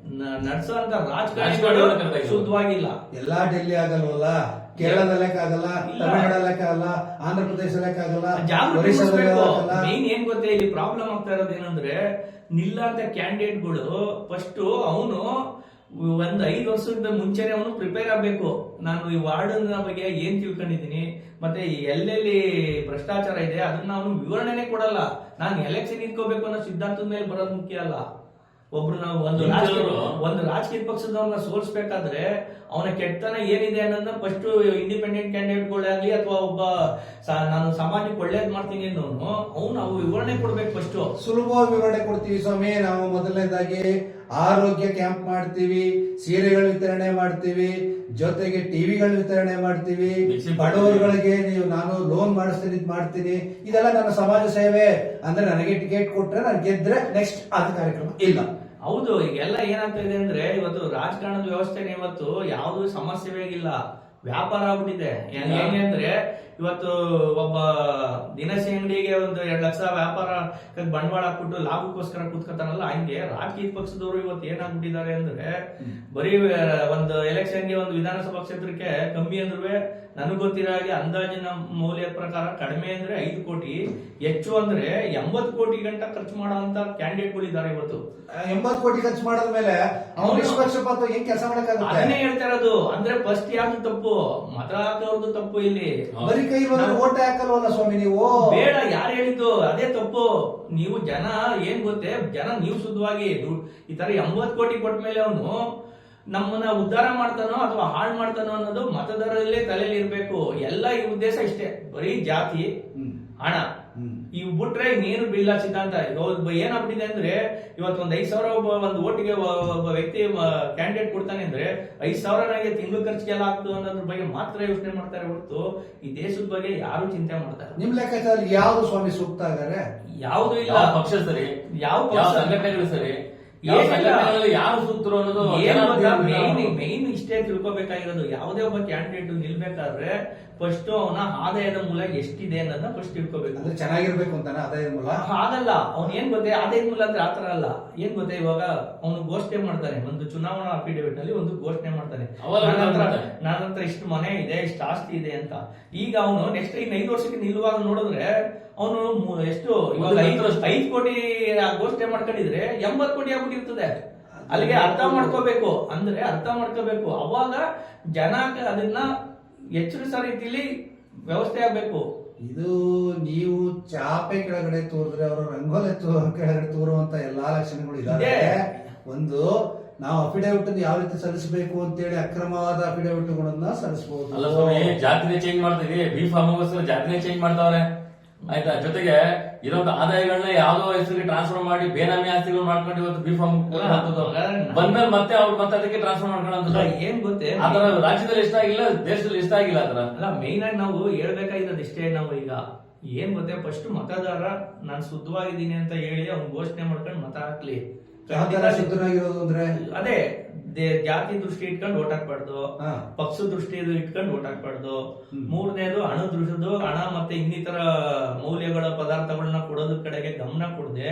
ನಡೆಸುವಂತ ನಡ್ಸೋಂತ ರಾಜಕಾರಣಿಗಳು. ಶುದ್ಧವಾಗಿಲ್ಲ. ಎಲ್ಲಾ ಡೆಲ್ಲಿ ಆಗಲ್ವಲ್ಲ? ಕೇರಳದಲ್ಲೇಕಾಗಲ್ಲ ಇಲ್ಲ. ತಮಿಳುನಾಡಲ್ಲೇಕಾಗಲ್ಲ ಆಂಧ್ರ ಪ್ರದೇಶದಲ್ಲೇಕಾಗಲ್ಲ ಜಾಗೃತಿ ಒರಿಸ್ಸಾದಲ್ಲಿ ಆಗಲ್ಲ ಮೇನ್ ಏನ್ ಗೊತ್ತೇ ಇಲ್ಲಿ ಪ್ರಾಬ್ಲಮ್ ಆಗ್ತಾ ಇರೋದು ಏನಂದ್ರೆ ನಿಲ್ಲಂತ ಕ್ಯಾಂಡಿಡೇಟ್ಗಳು ಫಸ್ಟ್ ಅವನು ಒಂದ್ ಐದು ವರ್ಷದ ಮುಂಚೆನೆ ಅವನು ಪ್ರಿಪೇರ್ ಆಗ್ಬೇಕು. ನಾನು ಈ ವಾರ್ಡನ್ ಬಗ್ಗೆ ಏನ್ ತಿಳ್ಕೊಂಡಿದೀನಿ ಮತ್ತೆ ಎಲ್ಲೆಲ್ಲಿ ಭ್ರಷ್ಟಾಚಾರ ಇದೆ ಅದನ್ನ ಅವನು ವಿವರಣೆನೆ ಕೊಡಲ್ಲ. ನಾನು ಎಲೆಕ್ಷನ್ ನಿಂತ್ಕೋಬೇಕು ಅನ್ನೋ ಸಿದ್ಧಾಂತದ ಮೇಲೆ ಬರೋದು ಮುಖ್ಯ ಅಲ್ಲ. ಒಬ್ರು ನಾವು ಒಂದು ರಾಜಕೀಯ ಒಂದು ರಾಜಕೀಯ ಪಕ್ಷದವ್ರನ್ನ ಸೋಲ್ಸ್ಬೇಕಾದ್ರೆ ಅವನ ಕೆಟ್ಟತನ ಏನಿದೆ ಅನ್ನೋದನ್ನ ಫಸ್ಟ್ ಇಂಡಿಪೆಂಡೆಂಟ್ ಕ್ಯಾಂಡಿಡೇಟ್ಗಳಾಗ್ಲಿ ಅಥವಾ ಒಬ್ಬ ಸ- ನಾನು ಸಮಾಜಕ್ಕೆ ಒಳ್ಳೇದ್ ಮಾಡ್ತೀನಿ ಅನ್ನೋನು ಅವ್ನು ಅವು ವಿವರಣೆ ಕೊಡ್ಬೇಕು ಫಸ್ಟ್ ಸುಲಭವಾಗಿ ವಿವರಣೆ ಕೊಡ್ತೀವಿ ಸ್ವಾಮಿ. ನಾವು ಮೊದಲನೇದಾಗಿ ಆರೋಗ್ಯ ಕ್ಯಾಂಪ್ ಮಾಡ್ತೀವಿ ಸೀರೆಗಳ ವಿತರಣೆ ಮಾಡ್ತೀವಿ ಜೊತೆಗೆ ಟಿವಿಗಳ ವಿತರಣೆ ಮಾಡ್ತೀವಿ. ಬಡವರುಗಳಿಗೆ ನೀವು ನಾನು ಲೋನ್ ಮಾಡಿಸ್ತೀನಿ ಇದ್ ಮಾಡ್ತೀನಿ. ಇದೆಲ್ಲ ನನ್ನ ಸಮಾಜ ಸೇವೆ. ಅಂದ್ರೆ ನನಗೆ ಟಿಕೆಟ್ ಕೊಟ್ರೆ ನಾನು ಗೆದ್ರೆ ನೆಕ್ಸ್ಟ್ ಅದು ಕಾರ್ಯಕ್ರಮ ಇಲ್ಲ. ಹೌದು ಈಗೆಲ್ಲ ಏನಾಗ್ತಾ ಇದೆ ಅಂದ್ರೆ ಇವತ್ತು ರಾಜಕಾರಣದ ವ್ಯವಸ್ಥೆನೇ ಇವತ್ತು ಯಾವ್ದು ಸಮಸ್ಯೆ ಇಲ್ಲ. ವ್ಯಾಪಾರ ಆಗ್ಬಿಟ್ಟಿದೆ. ಏನೇ? ಹೆಂಗೆ ಅಂದ್ರೆ ಇವತ್ತು ಒಬ್ಬ ದಿನಸಿ ಅಂಗಡಿಗೆ ಒಂದು ಎರಡ್ ಲಕ್ಷ ವ್ಯಾಪಾರ ಬಂಡವಾಳ ಹಾಕ್ಬಿಟ್ಟು ಲಾಭಕ್ಕೋಸ್ಕರ ಕೂತ್ಕೊತಾನಲ್ಲ ಹಂಗೆ ರಾಜಕೀಯ ಪಕ್ಷದವರು ಇವತ್ತು ಏನಾಗ್ಬಿಟ್ಟಿದ್ದಾರೆ ಅಂದ್ರೆ ಬರೀ ಒಂದ್ ಎಲೆಕ್ಷನ್ಗೆ ಒಂದು ವಿಧಾನಸಭಾ ಕ್ಷೇತ್ರಕ್ಕೆ ಕಮ್ಮಿ ಅಂದ್ರೆ ನನಗೆ ಗೊತ್ತಿರೋ ಹಾಗೆ ಅಂದಾಜಿನ ಮೌಲ್ಯ ಪ್ರಕಾರ ಕಡಿಮೆ ಅಂದ್ರೆ ಐದು ಕೋಟಿ ಹೆಚ್ಚು ಅಂದ್ರೆ ಎಂಬತ್ತು ಕೋಟಿ ಗಂಟ ಖರ್ಚು ಮಾಡುವಂತ ಕ್ಯಾಂಡಿಡೇಟ್ಗಳು ಇದ್ದಾರೆ ಇವತ್ತು. ಎಂಬತ್ತು ಕೋಟಿ ಖರ್ಚು ಮಾಡಿದ ಮೇಲೆ. ನಿಷ್ಪಕ್ಷಪಾತ ಕೆಲಸ ಮಾಡಕ್ಕಾಗುತ್ತೆ? ಅದನ್ನೇ ಹೇಳ್ತಾರದು ಅಂದ್ರೆ ಫಸ್ಟ್ ಯಾವ್ದು ತಪ್ಪು ಮತ ಹಾಕೋರ್ದು ತಪ್ಪು ಇಲ್ಲಿ. ಬರೀ ಕೈ ಬಂದ್ರೆ ಓಟ್ ಹಾಕಲ್ವಲ್ಲ ಸ್ವಾಮಿ ನೀವು? ಬೇಡ ಯಾರು ಹೇಳಿದ್ದು? ಅದೇ ತಪ್ಪು. ನೀವು ಜನ ಏನ್ ಗೊತ್ತೇ? ಜನ ನೀವು ಶುದ್ಧವಾಗಿ ಈ ತರ ಎಂಬತ್ ಕೋಟಿ ಕೊಟ್ಟ ಮೇಲೆ ಅವನು ನಮ್ಮನ್ನ ಉದ್ಧಾರ ಮಾಡ್ತಾನೋ ಅಥವಾ ಹಾಳು ಮಾಡ್ತಾನೋ ಅನ್ನೋದು ಮತದಾರರಲ್ಲೇ ತಲೆಯಲ್ಲಿ ಇರ್ಬೇಕು. ಎಲ್ಲ ಈ ಉದ್ದೇಶ ಇಷ್ಟೇ. ಬರೀ ಜಾತಿ. ಹಣ. ಇವ್ ಬಿಟ್ರೆ ಇನ್ನೇನು ಬಿಲ್ಲ ಸಿದ್ಧಾಂತ. ಇವಾಗ ಏನಾಗ್ಬಿಟ್ಟಿದೆ ಅಂದ್ರೆ ಇವತ್ತು ಒಂದ್ ಐದ್ ಸಾವಿರ ಒಬ್ಬ ಒಂದು ಓಟಿಗೆ ಒಬ್ಬ ವ್ಯಕ್ತಿ ಕ್ಯಾಂಡಿಡೇಟ್ ಕೊಡ್ತಾನೆ ಅಂದ್ರೆ ಐದ್ ಸಾವಿರ ನನಗೆ ಖರ್ಚಿಗೆ ಖರ್ಚಿಗೆಲ್ಲ ಆಗ್ತದೆ ಅನ್ನೋದ್ರ ಬಗ್ಗೆ ಮಾತ್ರ ಯೋಚನೆ ಮಾಡ್ತಾರೆ ಹೊರತು ಈ ದೇಶದ ಬಗ್ಗೆ ಯಾರು ಚಿಂತೆ ಮಾಡ್ತಾರೆ? ನಿಮ್ ಲೆಕ್ಕಾಚಾರ ಯಾವ್ದು ಸ್ವಾಮಿ ಸೂಕ್ತ ಇದಾರೆ? ಯಾವ್ದು ಇಲ್ಲ. ಪಕ್ಷ ಸರಿ? ಯಾವ? ಸಂಘಟನೆಗಳು ಸರಿ? ಯಾರು ಸೂಕ್ತರು ಅನ್ನೋದು. ಮೇನ್ ಮೇನ್ ಇಷ್ಟೇ ತಿಳ್ಕೊಬೇಕಾಗಿರೋದು ಯಾವುದೇ ಒಬ್ಬ ಕ್ಯಾಂಡಿಡೇಟ್ ನಿಲ್ಬೇಕಾದ್ರೆ ಫಸ್ಟ್ ಅವನ ಆದಾಯದ ಮೂಲ ಎಷ್ಟಿದೆ ಅನ್ನೋದನ್ನ ಫಸ್ಟ್ ತಿಳ್ಕೊಬೇಕು. ಅಂದ್ರೆ ಚೆನ್ನಾಗಿರ್ಬೇಕು ಅಂತಾನೆ ಆದಾಯದ ಮೂಲ? ಆಗಲ್ಲ ಅವ್ನ್ ಏನ್ ಗೊತ್ತೆ? ಆದಾಯದ ಮೂಲ ಅಂದ್ರೆ ಆತರ ಅಲ್ಲ. ಏನ್ ಗೊತ್ತೆ? ಇವಾಗ ಅವನು ಘೋಷಣೆ ಮಾಡ್ತಾನೆ. ಒಂದು ಚುನಾವಣಾ ಅಫಿಡೇವಿಟ್ನಲ್ಲಿ ಒಂದು ಘೋಷಣೆ ಮಾಡ್ತಾನೆ. ಅವಾಗ ನನ್ನ ಹತ್ರ ಮಾಡ್ತಾನೆ. ನನ್ನ ಹತ್ರ ಇಷ್ಟು ಮನೆ ಇದೆ ಇಷ್ಟು ಆಸ್ತಿ ಇದೆ ಅಂತ. ಈಗ ಅವನು ನೆಕ್ಸ್ಟ್ ಇನ್ನು ಐದು ವರ್ಷಕ್ಕೆ ನಿಲ್ಲುವಾಗ ನೋಡಿದ್ರೆ ಅವನು ಎಷ್ಟು ಇವಾಗ ಐದು ಐದು ಕೋಟಿ ಘೋಷಣೆ ಮಾಡ್ಕೊಂಡಿದ್ರೆ ಎಂಬತ್ ಕೋಟಿ ಆಗ್ಬಿಟ್ಟಿರ್ತದೆ. ಅಲ್ಲಿಗೆ ಅರ್ಥ ಮಾಡ್ಕೋಬೇಕು. ಅಂದ್ರೆ ಅರ್ಥ ಮಾಡ್ಕೋಬೇಕು. ಅವಾಗ ಜನ ಅದನ್ನ ಎಚ್ಚರಿಸೋ ರೀತಿಲಿ ವ್ಯವಸ್ಥೆ ಆಗ್ಬೇಕು. ಇದು ನೀವು ಚಾಪೆ ಕೆಳಗಡೆ ತೋರಿದ್ರೆ ಅವರು ರಂಗೋಲೆ ಕೆಳಗಡೆ ತೋರುವಂತ ಎಲ್ಲಾ ಲಕ್ಷಣಗಳು ಇದಾವೆ. ಇದೆ. ಒಂದು ನಾವು ಅಫಿಡೇವಿಟ್ ಯಾವ ರೀತಿ ಸಲ್ಲಿಸಬೇಕು ಅಂತೇಳಿ ಅಕ್ರಮವಾದ ಅಫಿಡೇವಿಟ್ಗಳನ್ನ ಸಲ್ಲಿಸಬಹುದು ಅಲ್ಲ ಸ್ವಾಮಿ ಜಾತಿನೇ ಚೇಂಜ್ ಮಾಡ್ತೀವಿ ಬಿ ಫಾರ್ಮ್ ಜಾತಿನೇ ಚೇಂಜ್ ಮಾಡ್ತಾವ್ರೆ. ಆಯ್ತಾ? ಜೊತೆಗೆ ಇರೋ ಆದಾಯಗಳನ್ನ ಯಾವ್ದೋ ಹೆಸರಿಗೆ ಟ್ರಾನ್ಸ್ಫರ್ ಮಾಡಿ ಬೇನಾಮಿ ಆಸ್ತಿಗಳು ಮಾಡ್ಕೊಂಡು ಇವತ್ತು ಬಿ ಫಾರ್ಮ್ ಬಂದ್ಮೇಲೆ ಮತ್ತೆ ಅವ್ರು ಮತ್ತೆ ಅದಕ್ಕೆ ಟ್ರಾನ್ಸ್ಫರ್ ಮಾಡ್ಕೊಳ್ಳೋದು ಏನ್ ಗೊತ್ತೇ? ಆತರ ರಾಜ್ಯದಲ್ಲಿ ಇಷ್ಟ ಆಗಿಲ್ಲ ದೇಶದಲ್ಲಿ ಇಷ್ಟ ಆಗಿಲ್ಲ ಆತರ ಅಲ್ಲ ಮೇನ್ ಆಗಿ ನಾವು ಹೇಳ್ಬೇಕಾಗಿರೋದು ಇಷ್ಟೇ ನಾವು ಈಗ ಏನ್ ಗೊತ್ತೇ? ಫಸ್ಟ್ ಮತದಾರ ನಾನು ಶುದ್ಧವಾಗಿದ್ದೀನಿ ಅಂತ ಹೇಳಿ ಅವ್ನ್ ಘೋಷಣೆ ಮಾಡ್ಕೊಂಡು ಮತ ಹಾಕ್ಲಿ. ಅದೇ ಜಾತಿ ದೃಷ್ಟಿ ಇಟ್ಕೊಂಡು ಓಟ್ ಹಾಕ್ಬಾರ್ದು. ಪಕ್ಷ ದೃಷ್ಟಿ ಇಟ್ಕೊಂಡು ಓಟ್ ಹಾಕ್ಬಾರ್ದು. ಮೂರನೇದು ಹಣ ದೃಷ್ಟಿದು ಹಣ ಮತ್ತೆ ಇನ್ನಿತರ ಮೌಲ್ಯಗಳ ಪದಾರ್ಥಗಳನ್ನ ಕೊಡೋದ್ರ ಕಡೆಗೆ ಗಮನ ಕೊಡದೆ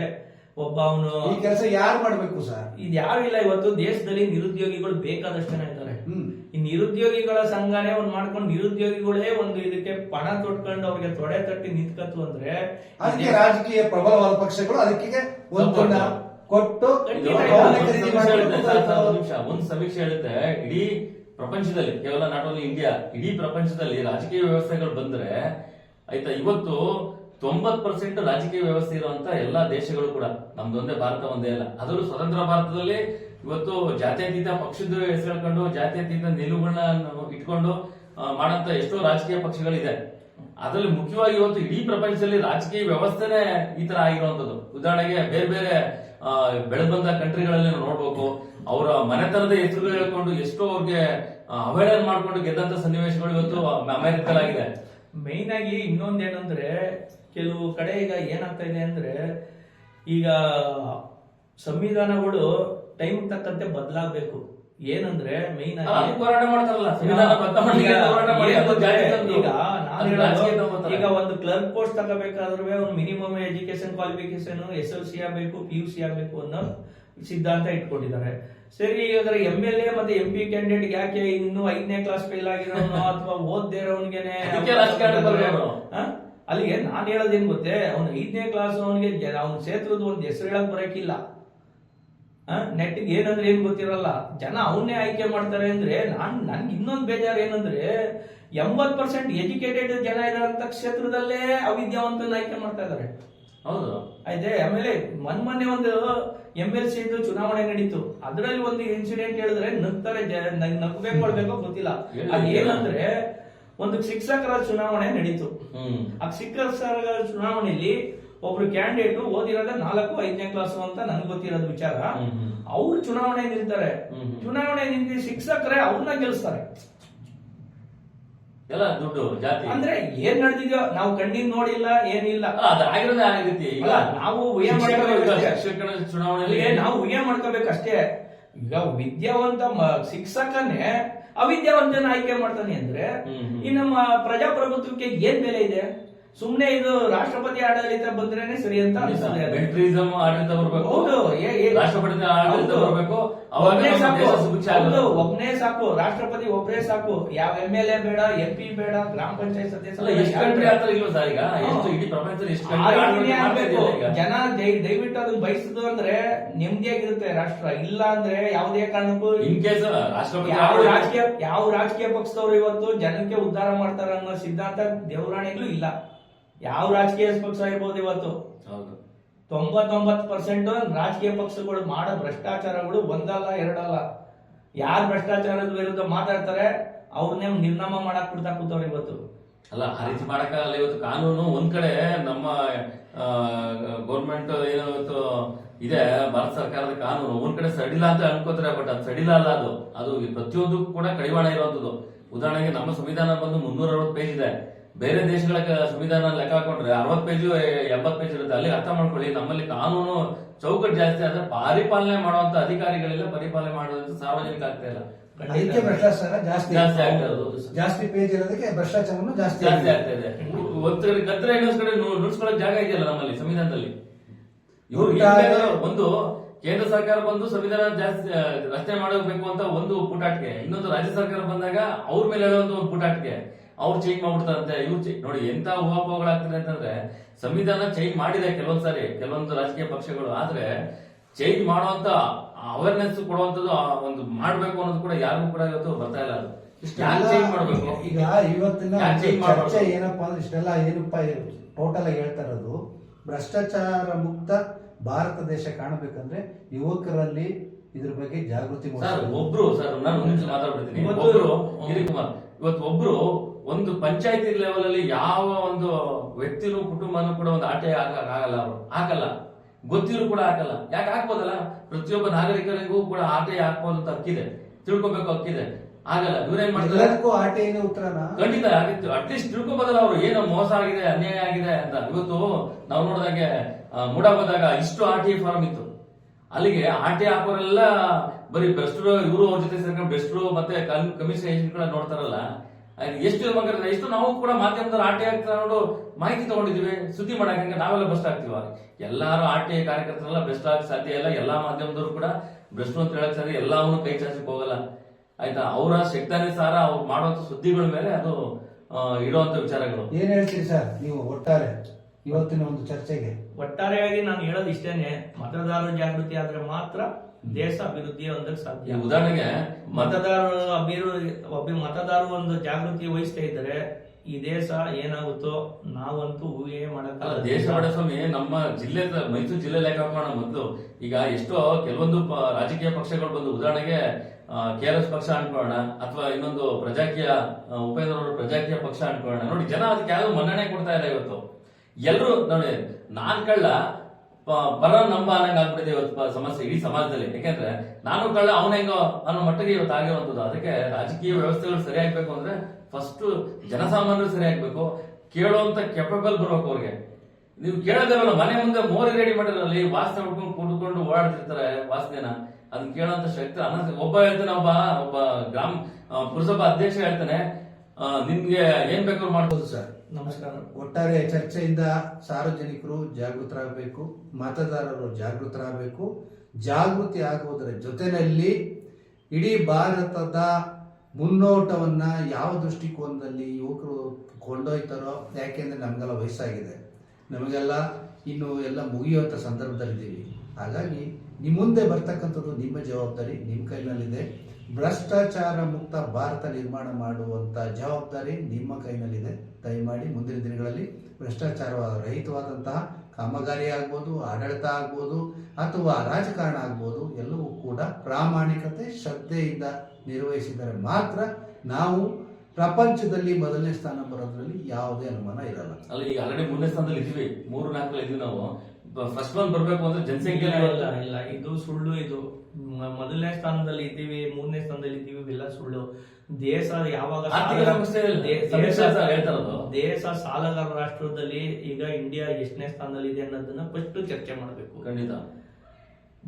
ಒಬ್ಬ ಅವನು ಈ ಕೆಲಸ ಯಾರು ಮಾಡ್ಬೇಕು ಸರ್? ಇದು ಯಾರು ಇಲ್ಲ ಇವತ್ತು ದೇಶದಲ್ಲಿ ನಿರುದ್ಯೋಗಿಗಳು ಬೇಕಾದಷ್ಟು ಜನ ಇದ್ದಾರೆ ಈ ನಿರುದ್ಯೋಗಿಗಳ ಸಂಘನೇ ಒಂದ್ ಮಾಡ್ಕೊಂಡು ನಿರುದ್ಯೋಗಿಗಳೇ ಒಂದು ಇದಕ್ಕೆ ಪಣ ತೊಟ್ಕೊಂಡು ಅವ್ರಿಗೆ ತೊಡೆ ತಟ್ಟಿ ನಿಂತ್ಕತ್ತು ಅಂದ್ರೆ ರಾಜಕೀಯ ಪ್ರಬಲವಾದ ಪಕ್ಷಗಳು ಅದಕ್ಕೆ ಒಂದನ್ನ ಕೊಟ್ಟು ಒಂದು ಸಮೀಕ್ಷೆ ಹೇಳುತ್ತೆ, ನಿಮಿಷ. ಒಂದು ಸಮೀಕ್ಷೆ ಇಡೀ ಪ್ರಪಂಚದಲ್ಲಿ ಕೇವಲ ನಾಟ್ ಓನ್ಲಿ ಇಂಡಿಯಾ ಇಡೀ ಪ್ರಪಂಚದಲ್ಲಿ ರಾಜಕೀಯ ವ್ಯವಸ್ಥೆಗಳು ಬಂದ್ರೆ ಆಯ್ತಾ ಇವತ್ತು ತೊಂಬತ್ ಪರ್ಸೆಂಟ್ ರಾಜಕೀಯ ವ್ಯವಸ್ಥೆ ಇರುವಂತ ಎಲ್ಲಾ ದೇಶಗಳು ಕೂಡ ನಮ್ದೊಂದೇ ಭಾರತ ಒಂದೇ ಅಲ್ಲ. ಅದರಲ್ಲೂ ಸ್ವತಂತ್ರ ಭಾರತದಲ್ಲಿ ಇವತ್ತು ಜಾತ್ಯತೀತ ಪಕ್ಷದ ಹೆಸರು ಹೇಳ್ಕೊಂಡು ಜಾತ್ಯತೀತ ನಿಲುವುಗಳನ್ನ ಇಟ್ಕೊಂಡು ಮಾಡಂತ ಎಷ್ಟೋ ರಾಜಕೀಯ ಪಕ್ಷಗಳಿದೆ. ಅದರಲ್ಲಿ ಮುಖ್ಯವಾಗಿ ಇವತ್ತು ಇಡೀ ಪ್ರಪಂಚದಲ್ಲಿ ರಾಜಕೀಯ ವ್ಯವಸ್ಥೆನೇ ಈ ತರ ಆಗಿರುವಂತದ್ದು ಉದಾಹರಣೆಗೆ ಬೇರೆ ಬೇರೆ ಬೆಳೆದು ಬಂದ ಕಂಟ್ರಿಗಳಲ್ಲಿ ನೋಡ್ಬೇಕು. ಅವರ ಮನೆತನದ ಹೆಸರು ಹೇಳ್ಕೊಂಡು ಎಷ್ಟೋ ಅವ್ರಿಗೆ ಅವೇರ್ ಮಾಡ್ಕೊಂಡು ಗೆದ್ದಂತ ಸನ್ನಿವೇಶಗಳು ಇವತ್ತು ಅಮೆರಿಕಲಾಗಿದೆ ಮೈನ್ ಆಗಿ ಇನ್ನೊಂದೇನಂದ್ರೆ ಕೆಲವು ಕಡೆ ಈಗ ಏನಾಗ್ತಾ ಇದೆ ಅಂದ್ರೆ ಈಗ ಸಂವಿಧಾನಗಳು ಟೈಮ್ ತಕ್ಕಂತೆ ಬದಲಾಗಬೇಕು. ಏನಂದ್ರೆ ಮೈನ್ ಆಗಿ ಹೋರಾಟ ಮಾಡ್ತಾರಲ್ಲ. ಸಂವಿಧಾನ. ಈಗ ನಾನ್ ಈಗ ಒಂದು ಕ್ಲರ್ಕ್ ಪೋಸ್ಟ್ ತಗೋಬೇಕಾದ್ರೆ ಒಂದು minimum education qualification S L C ಆಗಬೇಕು ಪಿ ಯು ಸಿ ಆಗಬೇಕು ಅನ್ನೋ ಸಿದ್ಧಾಂತ ಇಟ್ಕೊಂಡಿದ್ದಾರೆ. ಸರಿ ಹಾಗಾದ್ರೆ ಎಂ ಎಲ್ ಎ ಮತ್ತೆ ಎಂ ಪಿ ಕ್ಯಾಂಡಿಡೇಟ್ ಯಾಕೆ ಇನ್ನು ಐದನೇ ಕ್ಲಾಸ್ ಫೇಲ್ ಆಗಿರೋನು ಅಥವಾ ಓದ್ದೇ ಇರೋನ್ಗೆನೆ? ಅಲ್ಲಿಗೆ ನಾನ್ ಹೇಳೋದೇನ್ ಗೊತ್ತೇ? ಅವ್ನು ಐದನೇ ಕ್ಲಾಸ್ ಅವನಿಗೆ ಅವ್ನ ಕ್ಷೇತ್ರದ ಒಂದು ಹೆಸರು ಹೇಳಕ್ ಬರಕಿಲ್ಲ. ನೆಟ್ ಏನಂದ್ರೆ ಏನ್ ಗೊತ್ತಿರಲ್ಲ? ಜನ ಅವನ್ನೇ ಆಯ್ಕೆ ಮಾಡ್ತಾರೆ ಅಂದ್ರೆ ನಾನ್ ನನ್ಗೆ ಇನ್ನೊಂದು ಬೇಜಾರು ಏನಂದ್ರೆ ಎಂಬತ್ ಪರ್ಸೆಂಟ್ ಎಜುಕೇಟೆಡ್ ಜನ ಇರೋಂತ ಕ್ಷೇತ್ರದಲ್ಲೇ ಅವಿದ್ಯಾವಂತನ ಆಯ್ಕೆ ಮಾಡ್ತಾ ಇದ್ದಾರೆ. ಹೌದು. ಆಯ್ತೆ ಆಮೇಲೆ ಮೊನ್ ಮೊನ್ನೆ ಒಂದು ಎಂ ಎಲ್ ಸಿ ಚುನಾವಣೆ ನಡೀತು. ಅದರಲ್ಲಿ ಒಂದು ಇನ್ಸಿಡೆಂಟ್ ಹೇಳಿದ್ರೆ ನಗ್ತಾರೆ ನಗ್ಬೇಕು ಮಾಡ್ಬೇಕೋ ಗೊತ್ತಿಲ್ಲ. ಅದೇನಂದ್ರೆ ಅದ್ ಏನಂದ್ರೆ ಒಂದು ಶಿಕ್ಷಕರ ಚುನಾವಣೆ ನಡೀತು. ಆ ಶಿಕ್ಷಕರ ಚುನಾವಣೆಯಲ್ಲಿ ಒಬ್ರು ಕ್ಯಾಂಡಿಡೇಟ್ ಓದಿರೋದ ನಾಲ್ಕು ಐದನೇ ಕ್ಲಾಸ್ ಅಂತ ನನ್ಗೆ ಗೊತ್ತಿರೋದು ವಿಚಾರ. ಅವ್ರು ಚುನಾವಣೆ ನಿಲ್ತಾರೆ. ಚುನಾವಣೆ ನಿಂತಿ ಶಿಕ್ಷಕರೇ ಅವ್ರನ್ನ ಗೆಲ್ಲಿಸ್ತಾರೆ ಎಲ್ಲ ದುಡ್ಡು ಜಾತಿ. ಅಂದ್ರೆ ಏನ್ ನಡೆದಿದ್ಯೋ ನಾವು ಕಣ್ಣಿನ ನೋಡಿಲ್ಲ ಏನಿಲ್ಲ. ಆ ರೀತಿ ಈಗ. ನಾವು ಊಹೆ ಚುನಾವಣೆಯಲ್ಲಿ ನಾವು ಊಹೆ ಮಾಡ್ಕೋಬೇಕಷ್ಟೇ ಈಗ ವಿದ್ಯಾವಂತ ಶಿಕ್ಷಕನೇ ಅವಿದ್ಯಾವಂತನ ಆಯ್ಕೆ ಮಾಡ್ತಾನೆ ಅಂದ್ರೆ. ಈ ನಮ್ಮ ಪ್ರಜಾಪ್ರಭುತ್ವಕ್ಕೆ ಏನ್ ಬೆಲೆ ಇದೆ? ಸುಮ್ನೆ ಇದು ರಾಷ್ಟ್ರಪತಿ ಆಡಳಿತ ಬಂದ್ರೇನೆ ಸರಿ ಅಂತ ವೆಂಟ್ರಿಸಂ ಆಡಳಿತ ಬರ್ಬೇಕು. ಹೌದು ರಾಷ್ಟ್ರಪತಿ ಆಡಳಿತ. ಬರ್ಬೇಕು. ಒಬ್ನೇ ಸಾಕು ಒಬ್ನೇ ಸಾಕು ರಾಷ್ಟ್ರಪತಿ ಒಬ್ಬರೇ ಸಾಕು. ಯಾವ ಎಂ ಎಲ್ ಎ ಬೇಡ ಎಂ ಪಿ ಬೇಡ ಗ್ರಾಮ ಪಂಚಾಯತ್ ಸದಸ್ಯ ಎಷ್ಟು ಕಂಟ್ರಿ ಆತರ ಇಲ್ವಾ ಸರ್ ಈಗ? ಎಷ್ಟು ಇಡೀ ಪ್ರಪಂಚದಲ್ಲಿ ಎಷ್ಟು ಕಂಟ್ರಿ ಆಗ್ಬೇಕು. ಜನ ದಯ- ದಯವಿಟ್ಟು ಅದನ್ನ ಬಯಸುದು ಅಂದ್ರೆ ನೆಮ್ಮದಿಯಾಗಿರುತ್ತೆ ರಾಷ್ಟ್ರ. ಇಲ್ಲ ಅಂದ್ರೆ ಯಾವುದೇ ಕಾರಣಕ್ಕೂ ಇನ್ ಕೇಸ್ ರಾಷ್ಟ್ರಪತಿ ಯಾವ ರಾಜಕೀಯ ಯಾವ ರಾಜಕೀಯ ಪಕ್ಷದವರು ಇವತ್ತು ಜನಕ್ಕೆ ಉದ್ಧಾರ ಮಾಡ್ತಾರ ಅನ್ನೋ ಸಿದ್ಧಾಂತ ದೇವರಾಣಿಗಳು ಇಲ್ಲ. ಯಾವ ರಾಜಕೀಯ ಪಕ್ಷ ಇರ್ಬೋದು ಇವತ್ತು? ಹೌದು. ತೊಂಬತ್ತೊಂಬತ್ತು ಪರ್ಸೆಂಟ್ ರಾಜಕೀಯ ಪಕ್ಷಗಳು ಮಾಡೋ ಭ್ರಷ್ಟಾಚಾರಗಳು ಒಂದಲ್ಲ ಎರಡಲ್ಲ. ಯಾರು ಭ್ರಷ್ಟಾಚಾರದ ವಿರುದ್ಧ ಮಾತಾಡ್ತಾರೆ ಅವ್ರನ್ನೇ ನಿರ್ನಾಮ ಮಾಡಕ್ ಬಿಡ್ತಾ ಕೂತವ್ರು ಇವತ್ತು. ಅಲ್ಲ ಆ ರೀತಿ ಮಾಡಕ್ಕಾಗಲ್ಲ ಇವತ್ತು. ಕಾನೂನು ಒಂದ್ ಕಡೆ ನಮ್ಮ ಗೌರ್ಮೆಂಟ್ ಏನೋ ಇದೆ ಭಾರತ ಸರ್ಕಾರದ ಕಾನೂನು. ಒಂದ್ ಕಡೆ ಸಡಿಲ ಅಂತ ಅನ್ಕೋತಾರೆ ಬಟ್ ಅದು ಸಡಿಲ ಅಲ್ಲ ಅದು. ಅದು ಪ್ರತಿಯೊಂದಕ್ಕೂ ಕೂಡ ಕಡಿವಾಣ ಇರುವಂತದ್ದು. ಉದಾಹರಣೆಗೆ ನಮ್ಮ ಸಂವಿಧಾನ ಬಂದು ಮುನ್ನೂರ ಅರವತ್ತು ಪೇಜ್ ಇದೆ. ಬೇರೆ ದೇಶಗಳ ಸಂವಿಧಾನ ಲೆಕ್ಕ ಹಾಕೊಂಡ್ರೆ ಅರವತ್ ಪೇಜು ಎಂಬತ್ ಪೇಜ್ ಇರುತ್ತೆ. ಅಲ್ಲಿ ಅರ್ಥ ಮಾಡ್ಕೊಳ್ಳಿ. ನಮ್ಮಲ್ಲಿ ಕಾನೂನು ಚೌಕಟ್ಟು ಜಾಸ್ತಿ ಆದ್ರೆ ಪರಿಪಾಲನೆ ಮಾಡುವಂತ ಅಧಿಕಾರಿಗಳೆಲ್ಲ ಪರಿಪಾಲನೆ ಮಾಡುವುದು ಸಾರ್ವಜನಿಕ ಆಗ್ತಾ ಇಲ್ಲ. ಅದಕ್ಕೆ ಭ್ರಷ್ಟಾಚಾರ ಜಾಸ್ತಿ ಜಾಸ್ತಿ ಆಗ್ತಾ ಇರೋದು. ಜಾಸ್ತಿ ಪೇಜ್ ಇರೋದಕ್ಕೆ ಭ್ರಷ್ಟಾಚಾರನು ಜಾಸ್ತಿ. ಆಗ್ತಾ ಇದೆ. ಒಂದ್ ಕಡೆ ಕತ್ರೆ ಇನ್ನೊಂದ್ ಕಡೆ ಜಾಗ ಇದೆಯಲ್ಲ ನಮ್ಮಲ್ಲಿ ಸಂವಿಧಾನದಲ್ಲಿ? ಇವರು ಒಂದು ಕೇಂದ್ರ ಸರ್ಕಾರ ಬಂದು ಸಂವಿಧಾನ ಜಾಸ್ತಿ ರಸ್ತೆ ರಚನೆ ಮಾಡಬೇಕು ಅಂತ ಒಂದು ಪುಟಾಟಿಕೆ ಇನ್ನೊಂದು ರಾಜ್ಯ ಸರ್ಕಾರ ಬಂದಾಗ ಅವ್ರ ಮೇಲೆ ಹೇಳುವಂತ ಒಂದು ಪುಟಾಟಿಕೆ ಅವ್ರು ಚೇಂಜ್ ಮಾಡ್ಬಿಡ್ತಾರಂತೆ ಇವ್ರು ನೋಡಿ ಎಂತ ಊಹಾಪೋಹಗಳಾಗ್ತದೆ ಅಂತಂದ್ರೆ ಸಂವಿಧಾನ ಚೇಂಜ್ ಮಾಡಿದೆ ಕೆಲವೊಂದ್ ಸಾರಿ ಕೆಲವೊಂದು ರಾಜಕೀಯ ಪಕ್ಷಗಳು ಆದ್ರೆ ಚೇಂಜ್ ಮಾಡುವಂತ ಅವೇರ್ನೆಸ್ ಕೊಡುವಂತದ್ದು ಒಂದು ಮಾಡ್ಬೇಕು ಅನ್ನೋದು ಕೂಡ ಯಾರಿಗೂ ಕೂಡ ಇವತ್ತು ಬರ್ತಾ ಇಲ್ಲ ಅದು. ಮಾಡ್ಬೇಕು. ಈಗ ಇವತ್ತಿನ? ಚರ್ಚೆ ಏನಪ್ಪಾ ಅಂದ್ರೆ ಇಷ್ಟೆಲ್ಲ ಏನಪ್ಪಾ ಟೋಟಲ್ ಆಗಿ ಹೇಳ್ತಾ ಇರೋದು ಭ್ರಷ್ಟಾಚಾರ ಮುಕ್ತ ಭಾರತ ದೇಶ ಕಾಣಬೇಕಂದ್ರೆ ಯುವಕರಲ್ಲಿ ಇದ್ರ ಬಗ್ಗೆ ಜಾಗೃತಿ ಸರ್ ಒಬ್ರು ಸರ್ ನಾನು ಮಾತಾಡ್ಬಿಡ್ತೀನಿ. ಇವತ್ತು- ಒಬ್ರು ಒಂದು ಪಂಚಾಯತಿ ಲೆವೆಲ್ ಅಲ್ಲಿ ಯಾವ ಒಂದು ವ್ಯಕ್ತಿನೂ ಕುಟುಂಬನೂ ಕೂಡ ಒಂದು ಆಟೆ ಆಗಲ್ಲ ಅವರು. ಹಾಕಲ್ಲ. ಗೊತ್ತಿರು ಕೂಡ ಹಾಕಲ್ಲ. ಯಾಕೆ ಹಾಕ್ಬೋದಲ್ಲ? ಪ್ರತಿಯೊಬ್ಬ ನಾಗರಿಕರಿಗೂ ಕೂಡ ಆಟೆ ಹಾಕ್ಬೋದು ಅಂತ ಹಕ್ಕಿದೆ ತಿಳ್ಕೊಬೇಕು ಹಕ್ಕಿದೆ ಆಗಲ್ಲ ಇವ್ರೇನ್ ಮಾಡ್ತಾರೆ? ಖಂಡಿತ ಆಗಿತ್ತು. ಅಟ್ಲೀಸ್ಟ್ ತಿಳ್ಕೊಬೋದಲ್ಲ ಅವರು. ಏನೋ ಮೋಸ ಆಗಿದೆ ಅನ್ಯಾಯ ಆಗಿದೆ ಅಂತ. ಇವತ್ತು ನಾವು ನೋಡಿದಾಗೆ ಮೂಡ ಬಂದಾಗ ಇಷ್ಟು ಆರ್ ಟಿ ಫಾರ್ಮ್ ಇತ್ತು. ಅಲ್ಲಿಗೆ ಆಟೆ ಹಾಕೋರೆಲ್ಲ ಬರೀ ಬೆಸ್ಟ್ರು ಇವರು ಅವ್ರ ಜೊತೆ ಸೇರ್ಕೊಂಡು ಬೆಸ್ಟ್ ಮತ್ತೆ ಕಮಿಷನ್ ಏಜೆಂಟ್ ಕೂಡ ನೋಡ್ತಾರಲ್ಲ. ಎಷ್ಟು ಇರ್ಬೇಕಾದ್ರೆ ಎಷ್ಟು ನಾವು ಕೂಡ ಮಾಧ್ಯಮದವ್ರು ಟಿ ಆಗ್ತಾ ನೋಡು ಮಾಹಿತಿ ತಗೊಂಡಿದ್ದೀವಿ ಸುದ್ದಿ ಮಾಡಕ್ಕೆ ನಾವೆಲ್ಲ ಬೆಸ್ಟ್ ಆಗ್ತೀವ ಎಲ್ಲಾರು ಆರ್ ಟಿ ಐ ಕಾರ್ಯಕರ್ತರೆಲ್ಲ ಬೆಸ್ಟ್ ಆಗಿ ಸಾಧ್ಯ ಇಲ್ಲ ಎಲ್ಲಾ ಮಾಧ್ಯಮದವರು ಕೂಡ ಬೆಸ್ಟ್ ಅಂತ ಹೇಳಕ್ ಸಾಧ್ಯ ಎಲ್ಲವನ್ನೂ ಕೈ ಚಾಚಕ್ ಹೋಗಲ್ಲ. ಆಯ್ತಾ? ಅವರ ಶಕ್ತಾನುಸಾರ ಅವ್ರು ಮಾಡುವಂತ ಸುದ್ದಿಗಳ ಮೇಲೆ ಅದು ಇಡುವಂತ ವಿಚಾರಗಳು. ಏನ್ ಹೇಳ್ತೀರಿ ಸರ್ ನೀವು ಒಟ್ಟಾರೆ ಇವತ್ತಿನ ಒಂದು ಚರ್ಚೆಗೆ? ಒಟ್ಟಾರೆಯಾಗಿ ನಾನು ಹೇಳೋದು ಇಷ್ಟೇನೆ ಮತದಾರರ ಜಾಗೃತಿ ಆದ್ರೆ ಮಾತ್ರ ದೇಶ ಅಭಿವೃದ್ಧಿ ಹೊಂದಕ್ಕೆ ಸಾಧ್ಯ. ಉದಾಹರಣೆಗೆ ಮತದಾರರು ಅಭಿವೃದ್ಧಿ ಒಬ್ಬ ಮತದಾರರು ಒಂದು ಜಾಗೃತಿ ವಹಿಸ್ತಾ ಇದ್ರೆ ಈ ದೇಶ ಏನಾಗುತ್ತೋ ನಾವಂತೂ ಊಹೆ ಮಾಡಕ್ಕಲ್ಲ ದೇಶ ಸ್ವಾಮಿ ನಮ್ಮ ಜಿಲ್ಲೆ ಮೈಸೂರು ಜಿಲ್ಲೆ ಲೆಕ್ಕ ಹಾಕೋಣ ಮೊದಲು. ಈಗ ಎಷ್ಟೋ ಕೆಲವೊಂದು ರಾಜಕೀಯ ಪಕ್ಷಗಳು ಬಂದು ಉದಾಹರಣೆಗೆ ಕೆ ಆರ್ ಎಸ್ ಪಕ್ಷ ಅನ್ಕೊಳ್ಳೋಣ ಅಥವಾ ಇನ್ನೊಂದು ಪ್ರಜಾಕೀಯ ಉಪೇಂದ್ರ ಅವರು ಪ್ರಜಾಕೀಯ ಪಕ್ಷ ಅನ್ಕೊಳ್ಳೋಣ. ನೋಡಿ ಜನ ಅದಕ್ಕೆ ಯಾವ್ದು ಮನ್ನಣೆ ಕೊಡ್ತಾ ಇಲ್ಲ ಇವತ್ತು. ಎಲ್ಲರೂ ನೋಡಿ ನಾನ್ ಕಳ್ಳ ಪರ ನಂಬ ಅನ್ನಂಗ್ ಆಗ್ಬಿಟ್ಟಿದೆ ಇವತ್ತು ಸಮಸ್ಯೆ ಇಡೀ ಸಮಾಜದಲ್ಲಿ. ಯಾಕೆಂದ್ರೆ ನಾನು ಕಳ್ಳ ಅವನ ಹೆಂಗೋ ಅನ್ನೋ ಮಟ್ಟಿಗೆ ಇವತ್ತು ಆಗಿರುವಂತದ್ದು ಅದಕ್ಕೆ ರಾಜಕೀಯ ವ್ಯವಸ್ಥೆಗಳು ಸರಿ ಆಗ್ಬೇಕು ಅಂದ್ರೆ ಫಸ್ಟ್ ಜನಸಾಮಾನ್ಯರು ಸರಿ ಆಗ್ಬೇಕು. ಕೇಳುವಂತ ಕೆಪಬಲ್ ಬರ್ಬೇಕು ಅವ್ರಿಗೆ. ನೀವು ಕೇಳೋದಿರಲ್ಲ, ಮನೆ ಮುಂದೆ ಮೋರಿ ರೆಡಿ ಮಾಡಿರಲ್ಲ ವಾಸನೆ ಹುಡ್ಕೊಂಡು ಕುಡ್ಕೊಂಡು ಓಡಾಡ್ತಿರ್ತಾರೆ ವಾಸನೆನ. ಅದನ್ನ ಕೇಳೋಂತ ಶಕ್ತಿ ಅನಂತ ಒಬ್ಬ ಹೇಳ್ತಾನೆ, ಒಬ್ಬ ಒಬ್ಬ ಗ್ರಾಮ ಪುರಸಭಾ ಅಧ್ಯಕ್ಷ ಹೇಳ್ತಾನೆ ನಿಮ್ಗೆ ಏನ್ ಬೇಕಾದ್ರೂ ಮಾಡ್ಬೋದು ಸರ್. ನಮಸ್ಕಾರ. ಒಟ್ಟಾರೆ ಚರ್ಚೆಯಿಂದ ಸಾರ್ವಜನಿಕರು ಜಾಗೃತರಾಗಬೇಕು, ಮತದಾರರು ಜಾಗೃತರಾಗಬೇಕು. ಜಾಗೃತಿ ಆಗುವುದರ ಜೊತೆಯಲ್ಲಿ ಇಡೀ ಭಾರತದ ಮುನ್ನೋಟವನ್ನ ಯಾವ ದೃಷ್ಟಿಕೋನದಲ್ಲಿ ಯುವಕರು ಕೊಂಡೊಯ್ತಾರೋ, ಯಾಕೆಂದ್ರೆ ನಮಗೆಲ್ಲ ವಯಸ್ಸಾಗಿದೆ. ನಮಗೆಲ್ಲ ಇನ್ನು ಎಲ್ಲ ಮುಗಿಯುವಂಥ ಸಂದರ್ಭದಲ್ಲಿದ್ದೀವಿ. ಹಾಗಾಗಿ ನಿಮ್ಮ ಮುಂದೆ ಬರ್ತಕ್ಕಂಥದ್ದು ನಿಮ್ಮ ಜವಾಬ್ದಾರಿ ನಿಮ್ಮ ಕೈನಲ್ಲಿದೆ. ಭ್ರಷ್ಟಾಚಾರ ಮುಕ್ತ ಭಾರತ ನಿರ್ಮಾಣ ಮಾಡುವಂಥ ಜವಾಬ್ದಾರಿ ನಿಮ್ಮ ಕೈನಲ್ಲಿದೆ. ದಯಮಾಡಿ ಮುಂದಿನ ದಿನಗಳಲ್ಲಿ ಭ್ರಷ್ಟಾಚಾರವಾದ ರಹಿತವಾದಂತಹ ಕಾಮಗಾರಿ ಆಗ್ಬೋದು ಆಡಳಿತ ಆಗ್ಬೋದು ಅಥವಾ ರಾಜಕಾರಣ ಆಗ್ಬೋದು ಎಲ್ಲವೂ ಕೂಡ ಪ್ರಾಮಾಣಿಕತೆ ಶ್ರದ್ಧೆಯಿಂದ ನಿರ್ವಹಿಸಿದರೆ ಮಾತ್ರ ನಾವು ಪ್ರಪಂಚದಲ್ಲಿ ಮೊದಲನೇ ಸ್ಥಾನ ಬರೋದ್ರಲ್ಲಿ ಯಾವುದೇ ಅನುಮಾನ ಇರಲ್ಲ. ಅಲ್ಲ ಈಗ ಆಲ್ರೆಡಿ ಮೂರನೇ ಸ್ಥಾನದಲ್ಲಿ ಇದೀವಿ ಮೂರು ನಾಲ್ಕು ಇದೀವಿ ನಾವು. ಫಸ್ಟ್ ಒನ್ ಬರಬೇಕು ಅಂದ್ರೆ ಜನಸಂಖ್ಯೆ ಇಲ್ಲ ಇಲ್ಲ ಇಲ್ಲ. ಇದು ಸುಳ್ಳು ಇದು ಮೊದಲನೇ ಸ್ಥಾನದಲ್ಲಿ ಇದ್ದೀವಿ ಮೂರನೇ ಸ್ಥಾನದಲ್ಲಿ ಇದ್ದೀವಿ ಇವೆಲ್ಲ ಸುಳ್ಳು. ದೇಶ ಯಾವಾಗ ದೇಶ- ಸಾಲಗಾರ ರಾಷ್ಟ್ರದಲ್ಲಿ ಈಗ ಇಂಡಿಯಾ ಎಷ್ಟನೇ ಸ್ಥಾನದಲ್ಲಿ ಇದೆ ಅನ್ನೋದನ್ನ ಫಸ್ಟ್ ಚರ್ಚೆ ಮಾಡಬೇಕು. ಖಂಡಿತ.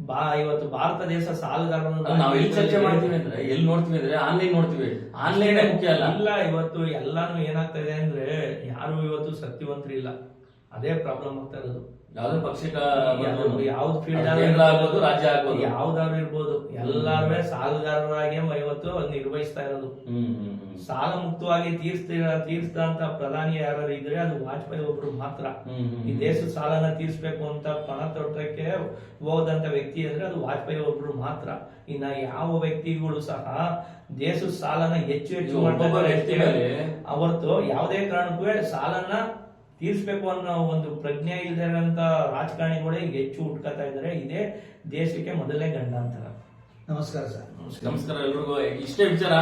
ಬಾ ಇವತ್ತು ಭಾರತ ದೇಶ ಸಾಲಗಾರ ಅಲ್ಲ, ನಾವು ಎಲ್ಲಿ ಚರ್ಚೆ ಮಾಡ್ತೀವಿ ಅಂದ್ರೆ ಎಲ್ಲಿ ನೋಡ್ತೀವಿ ಅಂದ್ರೆ ಆನ್ಲೈನ್ ನೋಡ್ತೀವಿ. ಆನ್ಲೈನ್ ಮುಖ್ಯ ಅಲ್ಲ. ಇಲ್ಲ ಇವತ್ತು ಎಲ್ಲಾನು ಏನಾಗ್ತಾ ಇದೆ ಅಂದ್ರೆ ಯಾರು ಇವತ್ತು ಸತ್ಯವಂತರಿಲ್ಲ. ಅದೇ ಪ್ರಾಬ್ಲಮ್ ಆಗ್ತಾ ಇರೋದು. ಯಾವ್ದೇ ಪಕ್ಷಕ್ಕೆ ಯಾವ್ದು- ಫೀಲ್ಡ್ ಆಗ್ಬೋದು ರಾಜ್ಯ ಆಗ್ಬೋದು. ಯಾವ್ದಾದ್ರು ಇರ್ಬೋದು. ಎಲ್ಲಾರು ಸಾಲಗಾರರಾಗಿ ಇವತ್ತು ನಿರ್ವಹಿಸ್ತಾ ಇರೋದು. ಸಾಲ ಮುಕ್ತವಾಗಿ ತೀರ್ಸ್ತೀರ ತೀರ್ಸ್ದಂತ ಪ್ರಧಾನಿ ಯಾರು ಇದ್ರೆ ಅದು ವಾಜಪೇಯಿ ಒಬ್ರು ಮಾತ್ರ. ಈ ದೇಶದ ಸಾಲನ ತೀರ್ಸ್ಬೇಕು ಅಂತ ಪಣ ತೊಟ್ಟಕ್ಕೆ ಹೋದಂತ ವ್ಯಕ್ತಿ ಅಂದ್ರೆ ಅದು ವಾಜಪೇಯಿ ಒಬ್ರು ಮಾತ್ರ. ಇನ್ನ ಯಾವ ವ್ಯಕ್ತಿಗಳು ಸಹ ದೇಶದ ಸಾಲನ ಹೆಚ್ಚು ಹೆಚ್ಚು ಅವತ್ತು ಯಾವುದೇ ಕಾರಣಕ್ಕೂ ಸಾಲನ ತೀರ್ಸ್ಬೇಕು ಅನ್ನೋ ಒಂದು ಪ್ರಜ್ಞೆ ಇಲ್ಲದಂತ ರಾಜಕಾರಣಿಗಳೇ ಈಗ ಹೆಚ್ಚು ಹುಟ್ಕೋತಾ ಇದ್ದಾರೆ. ಇದೇ ದೇಶಕ್ಕೆ ಮೊದಲನೇ ಅಂತಾರೆ ನಮಸ್ಕಾರ ಸರ್. ನಮಸ್ಕಾರ ಎಲ್ರಿಗೂ. ಇಷ್ಟೇ ವಿಚಾರ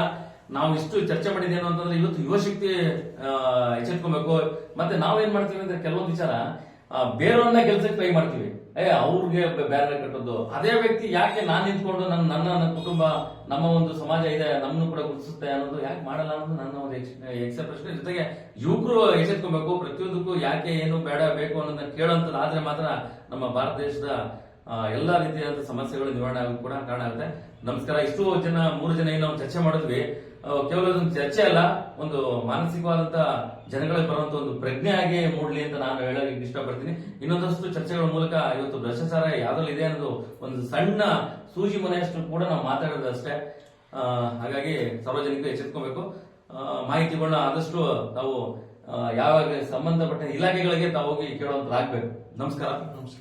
ನಾವು ಇಷ್ಟು ಚರ್ಚೆ ಮಾಡಿದ್ದೇನು ಅಂತಂದ್ರೆ ಇವತ್ತು ಯುವಶಕ್ತಿ ಎಚ್ಚೆತ್ಕೊಬೇಕು. ಮತ್ತೆ ನಾವೇನ್ ಮಾಡ್ತೀವಿ ಅಂದ್ರೆ ಕೆಲವೊಂದು ವಿಚಾರ ಬೇರೆಯವ್ರನ್ನ ಕೆಲಸಕ್ಕೆ ಟ್ರೈ ಮಾಡ್ತೀವಿ. ಏ, ಅವ್ರಿಗೆ ಬೇರೆ ಕಟ್ಟೋದು. ಅದೇ ವ್ಯಕ್ತಿ ಯಾಕೆ ನಾನು ನಿಂತ್ಕೊಂಡು ನನ್ನ ನನ್ನ ನನ್ನ ಕುಟುಂಬ, ನಮ್ಮ ಒಂದು ಸಮಾಜ ಇದೆ ನಮ್ಮನ್ನು ಕೂಡ ಗುರುತಿಸುತ್ತೆ ಅನ್ನೋದು ಯಾಕೆ ಮಾಡಲ್ಲ ಅನ್ನೋದು ನನ್ನ ಒಂದು ಎಕ್ಸೆಪ್ರೇಷನ್ ಜೊತೆಗೆ ಯುವಕರು ಎಚ್ಚೆತ್ಕೊಬೇಕು ಪ್ರತಿಯೊಂದಕ್ಕೂ ಯಾಕೆ ಏನು ಬೇಡ ಬೇಕು ಅನ್ನೋದನ್ನ ಕೇಳೋಂಥದ್ದು ಆದ್ರೆ ಮಾತ್ರ ನಮ್ಮ ಭಾರತ ದೇಶದ ಎಲ್ಲ ರೀತಿಯಾದ ಸಮಸ್ಯೆಗಳು ನಿವಾರಣೆ ಆಗೋದು ಕೂಡ ಕಾರಣ ಆಗುತ್ತೆ. ನಮಸ್ಕಾರ. ಇಷ್ಟು ಜನ, ಮೂರು ಜನ ಏನು ನಾವು ಚರ್ಚೆ ಮಾಡಿದ್ವಿ. ಕೇವಲ ಒಂದು ಚರ್ಚೆ ಅಲ್ಲ, ಒಂದು ಮಾನಸಿಕವಾದಂತ ಜನಗಳಿಗೆ ಬರುವಂತ ಒಂದು ಪ್ರಜ್ಞೆ ಆಗಿ ಮೂಡಲಿ ಅಂತ ನಾನು ಹೇಳಲಿಕ್ಕೆ ಇಷ್ಟಪಡ್ತೀನಿ. ಇನ್ನೊಂದಷ್ಟು ಚರ್ಚೆಗಳ ಮೂಲಕ ಇವತ್ತು ಭ್ರಷ್ಟಾಚಾರ ಯಾವ್ದ್ರಲ್ಲಿ ಇದೆ ಅನ್ನೋದು ಒಂದು ಸಣ್ಣ ಸೂಜಿ ಮನೆಯಷ್ಟು ಕೂಡ ನಾವು ಮಾತಾಡೋದು ಅಷ್ಟೇ. ಹಾಗಾಗಿ ಸಾರ್ವಜನಿಕರು ಎಚ್ಚೆತ್ಕೋಬೇಕು. ಮಾಹಿತಿಗಳನ್ನ ಆದಷ್ಟು ತಾವು ಯಾವಾಗ ಸಂಬಂಧಪಟ್ಟ ಇಲಾಖೆಗಳಿಗೆ ತಾವು ಹೋಗಿ ಕೇಳುವಂತಾಗಬೇಕು ನಮಸ್ಕಾರ. ನಮಸ್ಕಾರ.